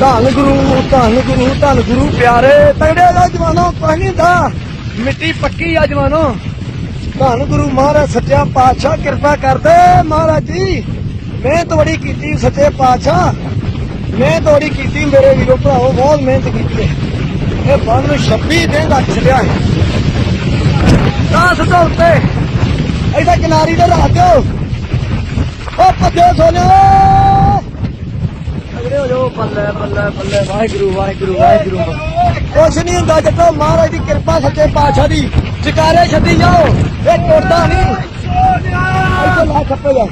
ਧੰਨ ਗੁਰੂ ਧੰਨ ਗੁਰੂ ਧੰਨ ਗੁਰੂ ਪਿਆਰੇ। ਤਗੜੇ ਦਾ ਜਵਾਨੋ ਕੁਛ ਨਹੀਂ ਦਾ। ਮਿੱਟੀ ਪੱਕੀ ਆ ਜਵਾਨੋ। ਧੰਨ ਗੁਰੂ ਮਹਾਰਾਜ, ਸੱਚਾ ਪਾਤਸ਼ਾਹ, ਕਿਰਪਾ ਕਰਦੇ ਮਹਾਰਾਜ ਜੀ। ਮਿਹਨਤ ਬੜੀ ਕੀਤੀ ਸੱਚੇ ਪਾਤਸ਼ਾਹ। ਮੈਂ ਤੁਹਾਡੀ ਕੀਤੀ ਮੇਰੇ ਵੀਰੋ ਭਰਾਓ ਬਹੁਤ ਮਿਹਨਤ ਕੀਤੀ ਹੈ। ਇਹ ਬੰਨ ਨੂੰ 26 ਦਿਨ ਲੱਗ ਛੜਿਆ ਹੈ। ਦਸ ਤੋਂ ਉੱਤੇ। ਇਹਦਾ ਕਿਨਾਰੀ ਤੇ ਰੱਖ ਦਿਓ। ਉਹ ਭੱਜੋ ਸੋਨਿਓ ਅਗਰੇ ਹੋ ਜਾਓ ਬੱਲੇ ਬੱਲੇ ਬੱਲੇ। ਵਾਹਿਗੁਰੂ ਵਾਹਿਗੁਰੂ ਵਾਹਿਗੁਰੂ। ਕੁਛ ਨਹੀਂ ਹੁੰਦਾ ਜਦੋਂ ਮਹਾਰਾਜ ਦੀ ਕਿਰਪਾ ਸੱਚੇ ਪਾਤਸ਼ਾਹ ਦੀ। ਜਕਾਰੇ ਛੱਡੀ ਜਾਓ। ਇਹ ਟੁੱਟਦਾ ਨਹੀਂ। ਇੱਥੇ ਲਾ ਖੱਪੇਗਾ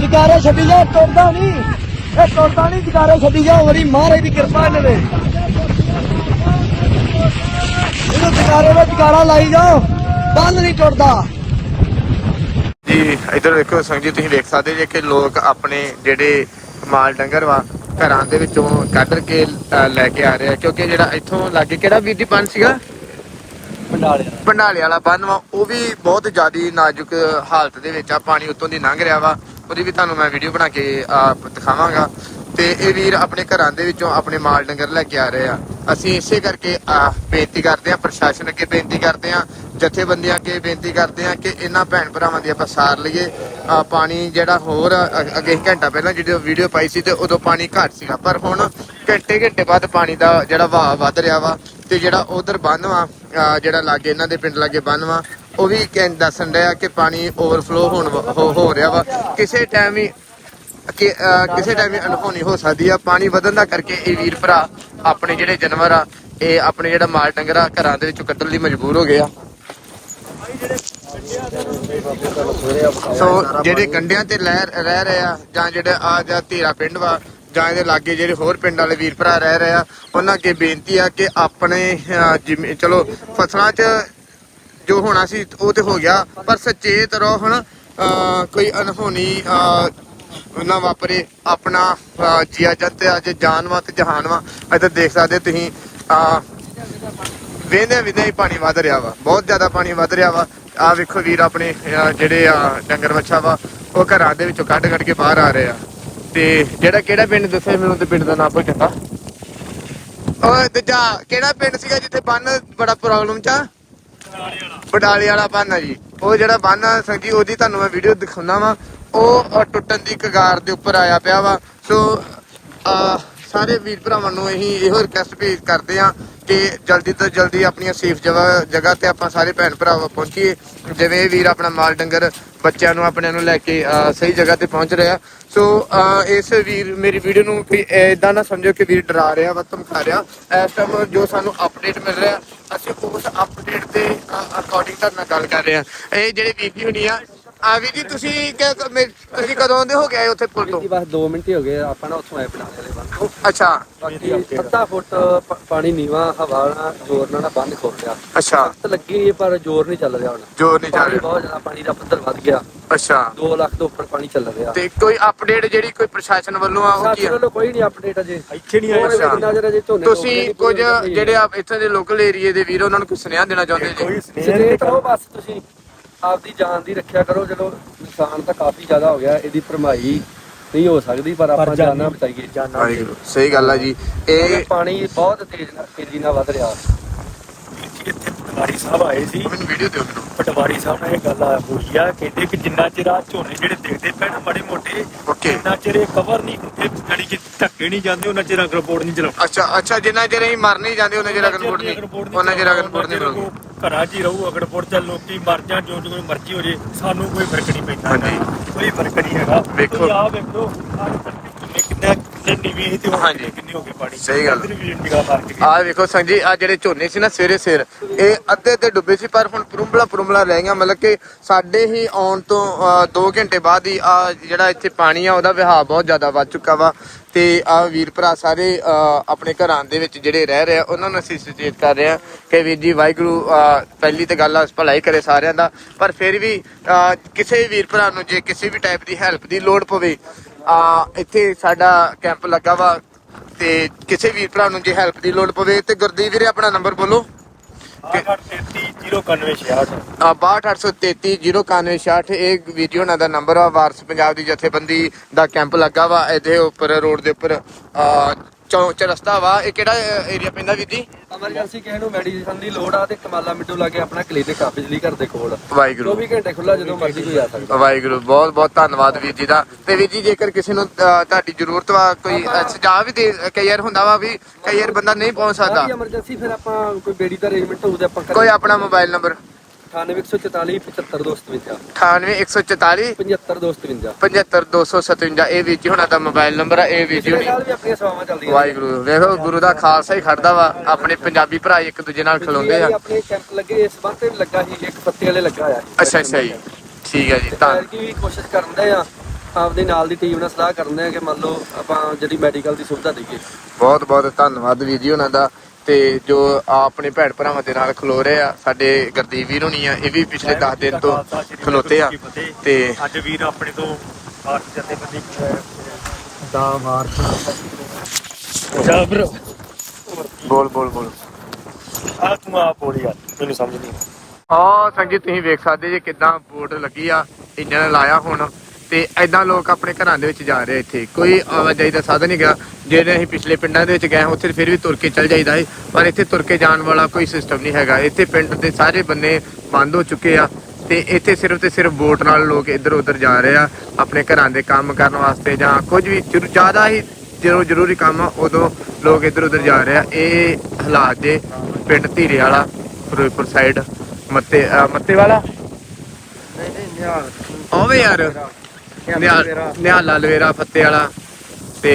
ਜਕਾਰੇ ਛੱਡੀ ਜਾਓ ਟੁੱਟਦਾ ਨਹੀਂ। ਇਹ ਟੁੱਟਦਾ ਨਹੀਂ, ਜਕਾਰੇ ਛੱਡੀ ਜਾਓ। ਬੜੀ ਮਹਾਰਾਜ ਦੀ ਕਿਰਪਾ ਇਹਨਾਂ ਦੇ ਇਹਨੂੰ ਜਕਾਰੇ ਵਿੱਚ ਜਕਾਰਾ ਲਾਈ ਜਾਓ। ਬੰਦ ਨਹੀਂ ਟੁੱਟਦਾ ਜੀ, ਇਧਰ ਦੇਖੋ ਸੰਗਤ ਜੀ, ਤੁਸੀਂ ਵੇਖ ਸਕਦੇ ਜੇ ਕਿ ਲੋਕ ਆਪਣੇ ਜਿਹੜੇ ਮਾਲ ਡੰਗਰ ਵਾ ਘਰਾਂ ਦੇ ਵਿੱਚੋਂ ਕੱਢ ਕੇ ਅ, ਲੈ ਕੇ ਆ ਰਹੇ ਆ ਕਿਉਂਕਿ ਜਿਹੜਾ ਇੱਥੋਂ ਲਾਗੇ ਕਿਹੜਾ ਵੀਰ ਦੀ ਬੰਨ ਸੀਗਾ? ਪੰਡਾਲੇ ਭੰਡਾਲੇ ਵਾਲਾ ਬੰਨ ਵਾ ਉਹ ਵੀ ਬਹੁਤ ਜ਼ਿਆਦੀ ਨਾਜ਼ੁਕ ਹਾਲਤ ਦੇ ਵਿੱਚ ਆ ਪਾਣੀ ਉੱਤੋਂ ਦੀ ਲੰਘ ਰਿਹਾ ਵਾ। ਉਹਦੀ ਵੀ ਤੁਹਾਨੂੰ ਮੈਂ ਵੀਡੀਓ ਬਣਾ ਕੇ ਆ, ਦਿਖਾਵਾਂਗਾ। ਤੇ ਇਹ ਵੀਰ ਆਪਣੇ ਘਰਾਂ ਦੇ ਵਿੱਚੋਂ ਆਪਣੇ ਮਾਲ ਡੰਗਰ ਲੈ ਕੇ ਆ ਰਹੇ ਆ। ਅਸੀਂ ਇਸੇ ਕਰਕੇ ਆ, ਬੇਨਤੀ ਕਰਦੇ ਆ ਪ੍ਰਸ਼ਾਸਨ ਅੱਗੇ ਬੇਨਤੀ ਕਰਦੇ ਆ ਜਥੇਬੰਦੀਆਂ ਅੱਗੇ ਬੇਨਤੀ ਕਰਦੇ ਆ ਕਿ ਇਹਨਾਂ ਭੈਣ ਭਰਾਵਾਂ ਦੀ ਆਪਾਂ ਸਾਰ ਲਈਏ। ਪਾਣੀ ਜਿਹੜਾ ਹੋਰ ਅੱਗੇ ਘੰਟਾ ਪਹਿਲਾਂ ਜਿਹੜੀ ਵੀਡੀਓ ਪਾਈ ਸੀ ਤੇ ਉਦੋਂ ਪਾਣੀ ਘੱਟ ਸੀਗਾ। ਪਰ ਹੁਣ ਘੰਟੇ ਘੰਟੇ ਬਾਅਦ ਪਾਣੀ ਦਾ ਜਿਹੜਾ ਵਹਾਅ ਵੱਧ ਰਿਹਾ ਵਾ ਤੇ ਜਿਹੜਾ ਉਧਰ ਬੰਨ ਵਾ ਜਿਹੜਾ ਲਾਗੇ ਇਹਨਾਂ ਦੇ ਪਿੰਡ ਲਾਗੇ ਬੰਨ ਵਾ, ਉਹ ਵੀ ਕਹਿੰ ਦੱਸਣ ਡਿਆ ਕਿ ਪਾਣੀ ਓਵਰਫਲੋ ਹੋਣ ਵ- ਹੋ ਹੋ ਰਿਹਾ ਵਾ। ਕਿਸੇ ਟਾਈਮ ਵੀ ਕਿ ਕਿਸੇ ਟਾਈਮ ਵੀ ਅਨਹੋਣੀ ਹੋ ਸਕਦੀ ਆ। ਪਾਣੀ ਵਧਣ ਦਾ ਕਰਕੇ ਇਹ ਵੀਰ ਭਰਾ ਆਪਣੇ ਜਿਹੜੇ ਜਾਨਵਰ ਆ, ਇਹ ਆਪਣੇ ਜਿਹੜਾ ਮਾਲ ਡੰਗਰ ਆ, ਘਰਾਂ ਦੇ ਵਿੱਚੋਂ ਕੱਢਣ ਲਈ ਮਜਬੂਰ ਹੋ ਗਏ ਆ। ਸੋ ਜਿਹੜੇ ਕੰਡਿਆਂ ਤੇ ਲੈ ਰਹਿ ਰਹੇ ਆ ਜਾਂ ਜਿਹੜੇ ਆ ਜਾਂ ਧੀਰਾ ਪਿੰਡ ਵਾ ਜਾਂ ਇਹਦੇ ਲਾਗੇ ਜਿਹੜੇ ਹੋਰ ਪਿੰਡ ਵਾਲੇ ਵੀਰ ਭਰਾ ਰਹਿ ਰਹੇ ਆ ਉਹਨਾਂ ਅੱਗੇ ਬੇਨਤੀ ਆ ਕਿ ਆਪਣੇ ਜਿਵੇਂ ਚਲੋ ਫਸਲਾਂ 'ਚ ਜੋ ਹੋਣਾ ਸੀ ਉਹ ਤੇ ਹੋ ਗਿਆ ਪਰ ਸਚੇਤ ਰਹੋ ਹੁਣ ਅ, ਕੋਈ ਅਨਹੋਣੀ ਅ, ਨਾ ਵਾਪਰੇ ਆਪਣਾ ਅ, ਜੀਆ ਜੰਤ ਅੱਜ ਜਾਨਵਾ ਤੇ ਜਹਾਨ ਵਾ ਇੱਧਰ ਦੇਖ ਸਕਦੇ ਤੁਸੀਂ ਅ, ਵੇਂਦੇ ਵੇਂਦੇ ਹੀ ਪਾਣੀ ਵੱਧ ਰਿਹਾ ਵਾ ਬਹੁਤ ਜ਼ਿਆਦਾ ਪਾਣੀ ਵੱਧ ਰਿਹਾ ਵਾ ਆ ਵੇਖੋ ਵੀਰ ਆਪਣੇ ਜਿਹੜੇ ਆ ਡੰਗਰ ਵੱਛਾ ਵਾ ਉਹ ਘਰਾਂ ਦੇ ਵਿੱਚੋਂ ਕੱਢ ਕੱਢ ਕੇ ਬਾਹਰ ਆ ਰਹੇ ਆ। ਤੇ ਜਿਹੜਾ ਕਿਹੜਾ ਪਿੰਡ ਦੱਸਿਆ ਮੈਨੂੰ ਤੇ ਪਿੰਡ ਦਾ ਨਾਮ ਭੁੱਲ ਜਾਂਦਾ ਓਏ ਦੂਜਾ ਕਿਹੜਾ ਪਿੰਡ ਸੀਗਾ ਜਿੱਥੇ ਬੰਨ ਬੜਾ ਪ੍ਰੋਬਲਮ ਚ ਆ? ਬਡਾਲੇ ਵਾਲਾ ਬੰਨ ਆ ਜੀ। ਉਹ ਜਿਹੜਾ ਬੰਨ ਆ ਸੰਗ ਉਹਦੀ ਤੁਹਾਨੂੰ ਮੈਂ ਵੀਡੀਓ ਦਿਖਾਉਣਾ ਵਾ। ਉਹ ਟੁੱਟਣ ਦੀ ਕਗਾਰ ਦੇ ਉੱਪਰ ਆਇਆ ਪਿਆ ਵਾ। ਸੋ ਅ, ਸਾਰੇ ਵੀਰ ਭਰਾਵਾਂ ਨੂੰ ਅਸੀਂ ਇਹੋ ਰਿਕਵੈਸਟ ਭੇਜ ਕਰਦੇ ਆ ਕਿ ਜਲਦੀ ਤੋਂ ਜਲਦੀ ਆਪਣੀਆਂ ਸੇਫ ਜਗ੍ਹਾ ਜਗ੍ਹਾ ਤੇ ਆਪਾਂ ਸਾਰੇ ਭੈਣ ਭਰਾ ਪਹੁੰਚੀਏ। ਜਿਵੇਂ ਇਹ ਵੀਰ ਆਪਣਾ ਮਾਲ ਡੰਗਰ ਬੱਚਿਆਂ ਨੂੰ, ਆਪਣਿਆਂ ਨੂੰ ਲੈ ਕੇ ਸਹੀ ਜਗ੍ਹਾ ਤੇ ਪਹੁੰਚ ਰਿਹਾ। ਸੋ ਇਸ ਵੀਰ, ਮੇਰੀ ਵੀਡੀਓ ਨੂੰ ਕੋਈ ਇਦਾਂ ਨਾ ਸਮਝੋ ਕਿ ਵੀਰ ਡਰਾ ਰਿਹਾ ਵਾ, ਧਮਕਾ ਰਿਹਾ। ਇਸ ਟਾਈਮ ਜੋ ਸਾਨੂੰ ਅਪਡੇਟ ਮਿਲ ਰਿਹਾ, ਅਸੀਂ ਉਸ ਅਪਡੇਟ ਦੇ ਅਕੋਰਡਿੰਗ ਤੁਹਾਡੇ ਨਾਲ ਗੱਲ ਕਰ ਰਹੇ ਹਾਂ। ਇਹ ਜਿਹੜੇ ਵੀਡੀਓ ਨਹੀਂ ਆ ਆ ਜੀ ਤੁਸੀਂ ਕਿ- ਮੇ- ਤੁਸੀਂ ਕਦੋਂ ਆਉਂਦੇ ਹੋ ਗਏ ਉੱਥੇ ਪੁਲ ਤੋਂ ਜੀ ਬਸ 2 ਮਿੰਟ ਹੀ ਹੋ ਗਏ ਆਪਾਂ ਨਾ ਉੱਥੋਂ ਆਏ ਬਣਾ ਵਾਲੇ ਤੋਂ ਅੱਛਾ। ਬਾਕੀ ਅੱਧਾ ਫੁੱਟ ਪ- ਪਾਣੀ ਨੀਵਾ ਹਵਾ ਨਾਲ ਜ਼ੋਰ ਨਾਲ ਨਾ ਬੰਨ ਖੋਲ ਗਿਆ ਅੱਛਾ। ਤੇ ਲੱਗੀ ਹੈ ਪਰ ਜ਼ੋਰ ਨਹੀਂ ਚੱਲ ਰਿਹਾ ਹੁਣ। ਜੋ ਨਹੀਂ ਚੱਲ ਪਾਣੀ ਰਿਹਾ। ਬਹੁਤ ਜ਼ਿਆਦਾ ਪਾਣੀ ਦਾ ਪੱਧਰ ਵੱਧ ਗਿਆ। ਅੱਛਾ। 2 ਲੱਖ ਤੋਂ ਉੱਪਰ ਪਾਣੀ ਚੱਲ ਰਿਹਾ। ਤੇ ਕੋਈ ਅਪਡੇਟ ਜਿਹੜੀ ਕੋਈ ਪ੍ਰਸ਼ਾਸਨ ਵੱਲੋਂ ਆ ਉਹ ਕੀ ਸਾਡੇ ਆ ਵੱਲੋਂ ਕੋਈ ਨਹੀਂ ਅਪਡੇਟ ਅਜੇ। ਇੱਥੇ ਨਹੀਂ ਅੱਛਾ। ਜਿੰਨਾ ਚਿਰ ਅਜੇ ਝੋਨੇ ਤੁਸੀਂ ਕੁਝ ਨਹੀਂ, ਕੋਈ ਜਿਹੜੇ ਆ ਇੱਥੇ ਦੇ ਲੋਕਲ ਏਰੀਏ ਦੇ ਵੀਰ ਉਹਨਾਂ ਨੂੰ ਕੋਈ ਸੁਨੇਹਾ ਦੇਣਾ ਚਾਹੁੰਦੇ ਜੀ? ਸਟੇਟ ਹੋ ਬਸ ਤੁਸੀਂ। ਆਪਦੀ ਜਾਨ ਦੀ ਰੱਖਿਆ ਕਰੋ ਚਲੋ ਨੁਕਸਾਨ ਤਾਂ ਕਾਫੀ ਜ਼ਿਆਦਾ ਹੋ ਗਿਆ ਇਹਦੀ ਭਰਮਾਈ ਨਹੀਂ ਹੋ ਸਕਦੀ ਪਰ ਆਪਾਂ ਜਾਨਾਂ ਬਚਾਈਏ। ਵਾਹਿਗੁਰੂ ਸਹੀ ਗੱਲ ਆ ਜੀ। ਇਹ ਪਾਣੀ ਬਹੁਤ ਤੇਜ਼ ਨਾਲ ਤੇਜ਼ੀ ਨਾਲ ਵੱਧ ਰਿਹਾ। ਪਟਵਾਰੀ ਸਾਹਿਬ ਆਏ ਸੀ। ਮੈਨੂੰ ਵੀਡੀਓ ਦਿਓ ਮੈਨੂੰ। ਪਟਵਾਰੀ ਸਾਹਿਬ ਨਾਲ ਇਹ ਗੱਲ ਆ ਹੋਈ ਆ ਕਹਿੰਦੇ ਕਿ ਜਿੰਨਾ ਚਿਰ ਆ ਝੋਨੇ ਜਿਹੜੇ ਦੇਖਦੇ ਪੈਣ ਮਾੜੇ ਮੋਟੇ ਓਕੇ। ਜਿੰਨਾ ਚਿਰ ਇਹ ਕਵਰ ਨਹੀਂ ਹੁੰਦੇ ਜਾਨੀ ਕਿ ਧੱਕੇ ਨਹੀਂ ਜਾਂਦੇ ਉਹਨਾਂ ਚਿਰ ਅਗਰ ਬੋਰਡ ਨਹੀਂ ਚਲਾਉਣਾ ਅੱਛਾ ਅੱਛਾ ਜਿੰਨਾ ਚਿਰ ਅਸੀਂ ਮਰ ਨਹੀਂ ਜਾਂਦੇ ਉਹਨਾਂ ਚਿਰ ਅਗਨ ਬੋਰਡ ਨਹੀਂ ਉਹਨਾਂ ਚਿਰ ਅਗਨ ਬੋਰਡ ਨਹੀਂ ਬਣਾਉਂਦੇ ਘਰਾਂ 'ਚ ਹੀ ਰਹੂ ਅਗਰ ਬੋਰਡ ਚੱਲ ਲੋਕੀ ਮਰ ਜਾਣ ਜੋ ਜੋ ਮਰਜ਼ੀ ਹੋ ਜੇ ਸਾਨੂੰ ਕੋਈ ਫ਼ਰਕ ਨਹੀਂ ਪੈਂਦਾ। ਹਾਂਜੀ। ਕੋਈ ਫ਼ਰਕ ਨਹੀਂ ਹੈਗਾ। ਵੇਖੋ। ਤੁਸੀਂ ਆਹ ਵੇਖੋ ਆਹ ਕਿੰਨੇ ਕਿੰਨੇ ਕਿੰਨੇ ਨੀਵੇਂ ਸੀ ਤੇ ਹੁਣ ਹਾਂਜੀ। ਕਿੰਨੇ ਹੋ ਗਏ ਪਾਣੀ? ਸਹੀ ਗੱਲ। ਇੱਧਰ ਵੀ ਨਿਗਾਹ ਮਾਰ ਕੇ ਆ ਵੇਖੋ ਸੰਗ ਜੀ ਆ ਜਿਹੜੇ ਝੋਨੇ ਸੀ ਨਾ ਸਵੇਰੇ ਸਵੇਰ ਇਹ ਅੱਧੇ ਤੇ ਡੁੱਬੇ ਸੀ ਪਰ ਹੁਣ ਪਰੁੰਬਲਾ ਪਰੁੰਬਲਾ ਰਹਿ ਗਿਆ ਮਤਲਬ ਕਿ ਸਾਡੇ ਹੀ ਆਉਣ ਤੋਂ 2 ਘੰਟੇ ਬਾਅਦ ਹੀ ਆ ਜਿਹੜਾ ਇੱਥੇ ਪਾਣੀ ਆ ਉਹਦਾ ਵਹਾਅ ਬਹੁਤ ਜ਼ਿਆਦਾ ਵੱਧ ਚੁੱਕਾ ਵਾ। ਤੇ ਆ ਵੀਰ ਭਰਾ ਸਾਰੇ ਆਪਣੇ ਘਰਾਂ ਦੇ ਵਿੱਚ ਜਿਹੜੇ ਰਹਿ ਰਹੇ ਆ ਉਹਨਾਂ ਨੂੰ ਅਸੀਂ ਸੁਚੇਤ ਕਰ ਰਹੇ ਆ ਕਿ ਵੀਰ ਜੀ ਵਾਹਿਗੁਰੂ ਪਹਿਲੀ ਤੇ ਗੱਲ ਆ ਭਲਾਈ ਕਰੇ ਸਾਰਿਆਂ ਦਾ। ਪਰ ਫਿਰ ਵੀ ਕਿਸੇ ਵੀਰ ਭਰਾ ਨੂੰ ਜੇ ਕਿਸੇ ਵੀ ਟਾਈਪ ਦੀ ਹੈਲਪ ਦੀ ਲੋੜ ਪਵੇ ਆ, ਇੱਥੇ ਸਾਡਾ ਕੈਂਪ ਲੱਗਾ ਵਾ ਤੇ ਕਿਸੇ ਵੀਰ ਭਰਾ ਨੂੰ ਜੇ ਹੈਲਪ ਦੀ ਲੋੜ ਪਵੇ ਤੇ ਗੁਰਦੀਪ ਵੀਰੇ ਆਪਣਾ ਨੰਬਰ ਬੋਲੋ। 330996 ਆ 6233099166 ਇਹ ਵੀਡੀਓ ਉਹਨਾਂ ਦਾ ਨੰਬਰ ਆ, ਵਾਰਸ ਪੰਜਾਬ ਦੀ ਜਥੇਬੰਦੀ ਦਾ ਕੈਂਪ ਲੱਗਾ ਵਾ, ਇਹਦੇ ਉੱਪਰ, ਰੋਡ ਦੇ ਉੱਪਰ ਆ ਚੌ ਚਰਸਤਾ ਵਾ ਇਹ ਕਿਹੜਾ ਏਰੀਆ ਪੈਂਦਾ ਵੀਰ ਜੀ? ਐਮਰਜੈਂਸੀ ਕਿਸੇ ਨੂੰ ਮੈਡੀਸਨ ਦੀ ਲੋੜ ਆ ਤੇ ਕਮਾਲਾ ਮਿੱਟੂ ਲਾਗੇ ਆਪਣਾ ਕਲੀਨਿਕ ਆ ਬਿਜਲੀ ਘਰ ਦੇ ਕੋਲ। ਵਾਹਿਗੁਰੂ। 24 ਘੰਟੇ ਖੁੱਲਾ ਜਦੋਂ ਮਰਜ਼ੀ ਕੋਈ ਆ ਸਕਦਾ। ਵਾਹਿਗੁਰੂ ਬਹੁਤ ਬਹੁਤ ਧੰਨਵਾਦ ਵੀਰ ਜੀ ਦਾ। ਤੇ ਵੀਰ ਜੀ ਜੇਕਰ ਕਿਸੇ ਨੂੰ ਅ, ਤੁਹਾਡੀ ਜ਼ਰੂਰਤ ਵਾ ਕੋਈ ਅ, ਸੁਝਾਅ ਵੀ ਦੇ ਕਈ ਵਾਰ ਹੁੰਦਾ ਵਾ ਵੀ ਕਈ ਵਾਰ ਬੰਦਾ ਨਹੀਂ ਪਹੁੰਚ ਸਕਦਾ। ਐਮਰਜੈਂਸੀ ਫਿਰ ਆਪਾਂ ਕੋਈ ਬੇੜੀ ਦਾ ਅਰੇਂਜਮੈਂਟ ਹੋਊ ਤੇ ਆਪਾਂ ਕੋਈ ਆਪਣਾ ਮੋਬਾਈਲ ਨੰਬਰ 9144 75257 98144 75257 75257 ਇਹ ਵੀਰ ਜੀ ਹੁਣਾਂ ਦਾ ਮੋਬਾਈਲ ਨੰਬਰ ਆ ਇਹ ਵੀਰ ਜੀ ਨਾਲ ਵੀ ਆਪਣੀਆਂ ਸੇਵਾਵਾਂ ਚੱਲਦੀਆਂ ਵਾਹਿਗੁਰੂ ਵੇਖੋ ਗੁਰੂ ਦਾ ਖਾਲਸਾ ਹੀ ਖੜਦਾ ਵਾ ਆਪਣੇ ਪੰਜਾਬੀ ਭਰਾ ਇੱਕ ਦੂਜੇ ਨਾਲ ਖਲੋਂਦੇ ਆ। ਆਪਣੇ ਕੈਂਪ ਲੱਗੇ ਇਸ ਵਾਰ ਤੇ ਲੱਗਾ ਸੀ ਇੱਕ ਪੱਤੇ ਵਾਲੇ ਲੱਗਾ ਆ ਅੱਛਾ ਅੱਛਾ ਜੀ। ਠੀਕ ਹੈ ਜੀ ਤਾਂ ਕੀ ਵੀ ਕੋਸ਼ਿਸ਼ ਕਰਦੇ ਆ ਆਪਦੇ ਨਾਲ ਦੀ ਟੀਮ ਨਾਲ ਸਲਾਹ ਕਰਦੇ ਆ ਕਿ ਮੰਨ ਲਓ ਆਪਾਂ ਜਿਹੜੀ ਮੈਡੀਕਲ ਦੀ ਸੁਵਿਧਾ ਦਈਏ। ਬਹੁਤ ਬਹੁਤ ਧੰਨਵਾਦ ਵੀਰ ਜੀ ਉਹਨਾਂ ਦਾ। ਤੇ ਜੋ ਆ ਆਪਣੇ ਭੈਣ ਭਰਾਵਾਂ ਦੇ ਨਾਲ ਖਲੋ ਰਹੇ ਆ ਸਾਡੇ ਗੁਰਦੀਪ ਵੀਰ ਹੋਣੀ ਆ ਇਹ ਵੀ ਪਿਛਲੇ 10 ਦਿਨ ਤੋਂ ਖਲੋਤੇ ਆ ਤੇ ਅੱਜ ਵੀਰ ਆਪਣੇ ਤੋਂ ਆਠ ਜੱਤੇ ਬੰਦੀ ਦਾ ਮਾਰ ਜਾ ਬ్రో ਬੋਲ ਬੋਲ ਬੋਲ। ਆ ਤੂੰ ਆ ਬੋਲੀ ਯਾਰ ਮੈਨੂੰ ਸਮਝ ਨਹੀਂ ਹਾਂ ਸੰਗੀਤ ਤੁਸੀਂ ਵੇਖ ਸਕਦੇ ਜੇ ਕਿਦਾਂ ਬੋਰਡ ਲੱਗੀ ਆ ਇੰਜਨ ਲਾਇਆ ਹੁਣ ਤੇ ਐਦਾਂ ਲੋਕ ਆਪਣੇ ਘਰਾਂ ਦੇ ਵਿੱਚ ਜਾ ਰਹੇ ਇੱਥੇ। ਕੋਈ ਆਵਾਜਾਈ ਦਾ ਸਾਧਨ ਨਹੀਂ ਗਿਆ ਜਿਹੜੇ ਅਸੀਂ ਪਿਛਲੇ ਪਿੰਡਾਂ ਦੇ ਵਿੱਚ ਗਏ ਹਾਂ, ਉੱਥੇ ਫਿਰ ਵੀ ਤੁਰ ਕੇ ਚੱਲ ਜਾਈਦਾ ਹੈ ਪਰ ਇੱਥੇ ਤੁਰ ਕੇ ਜਾਣ ਵਾਲਾ ਕੋਈ ਸਿਸਟਮ ਨਹੀਂ ਹੈਗਾ। ਇੱਥੇ ਪਿੰਡ ਦੇ ਸਾਰੇ ਬੰਨੇ ਬੰਦ ਹੋ ਚੁੱਕੇ ਆ ਤੇ ਇੱਥੇ ਸਿਰਫ ਤੇ ਸਿਰਫ ਬੋਟ ਨਾਲ ਲੋਕ ਇੱਧਰ ਉੱਧਰ ਜਾ ਰਹੇ ਆ ਆਪਣੇ ਘਰਾਂ ਦੇ ਕੰਮ ਕਰਨ ਵਾਸਤੇ ਜਾਂ ਕੁਝ ਵੀ ਜ਼ਿਆਦਾ ਹੀ ਜਦੋਂ ਜ਼ਰੂਰੀ ਕੰਮ ਆ ਉਦੋਂ ਲੋਕ ਇੱਧਰ ਉੱਧਰ ਜਾ ਰਹੇ ਆ। ਇਹ ਹਾਲਾਤ ਜੇ ਪਿੰਡ ਧੀਰੇ ਵਾਲਾ ਫਿਰੋਜ਼ਪੁਰ ਸਾਈਡ ਮੱਤੇ ਮੱਤੇ ਵਾਲਾ? ਓਵੇਂ ਯਾਰ ਨਿਹਾਲ ਨਿਹਾਲਾ ਲਵੇਰਾ ਫੱਤੇ ਵਾਲਾ। ਤੇ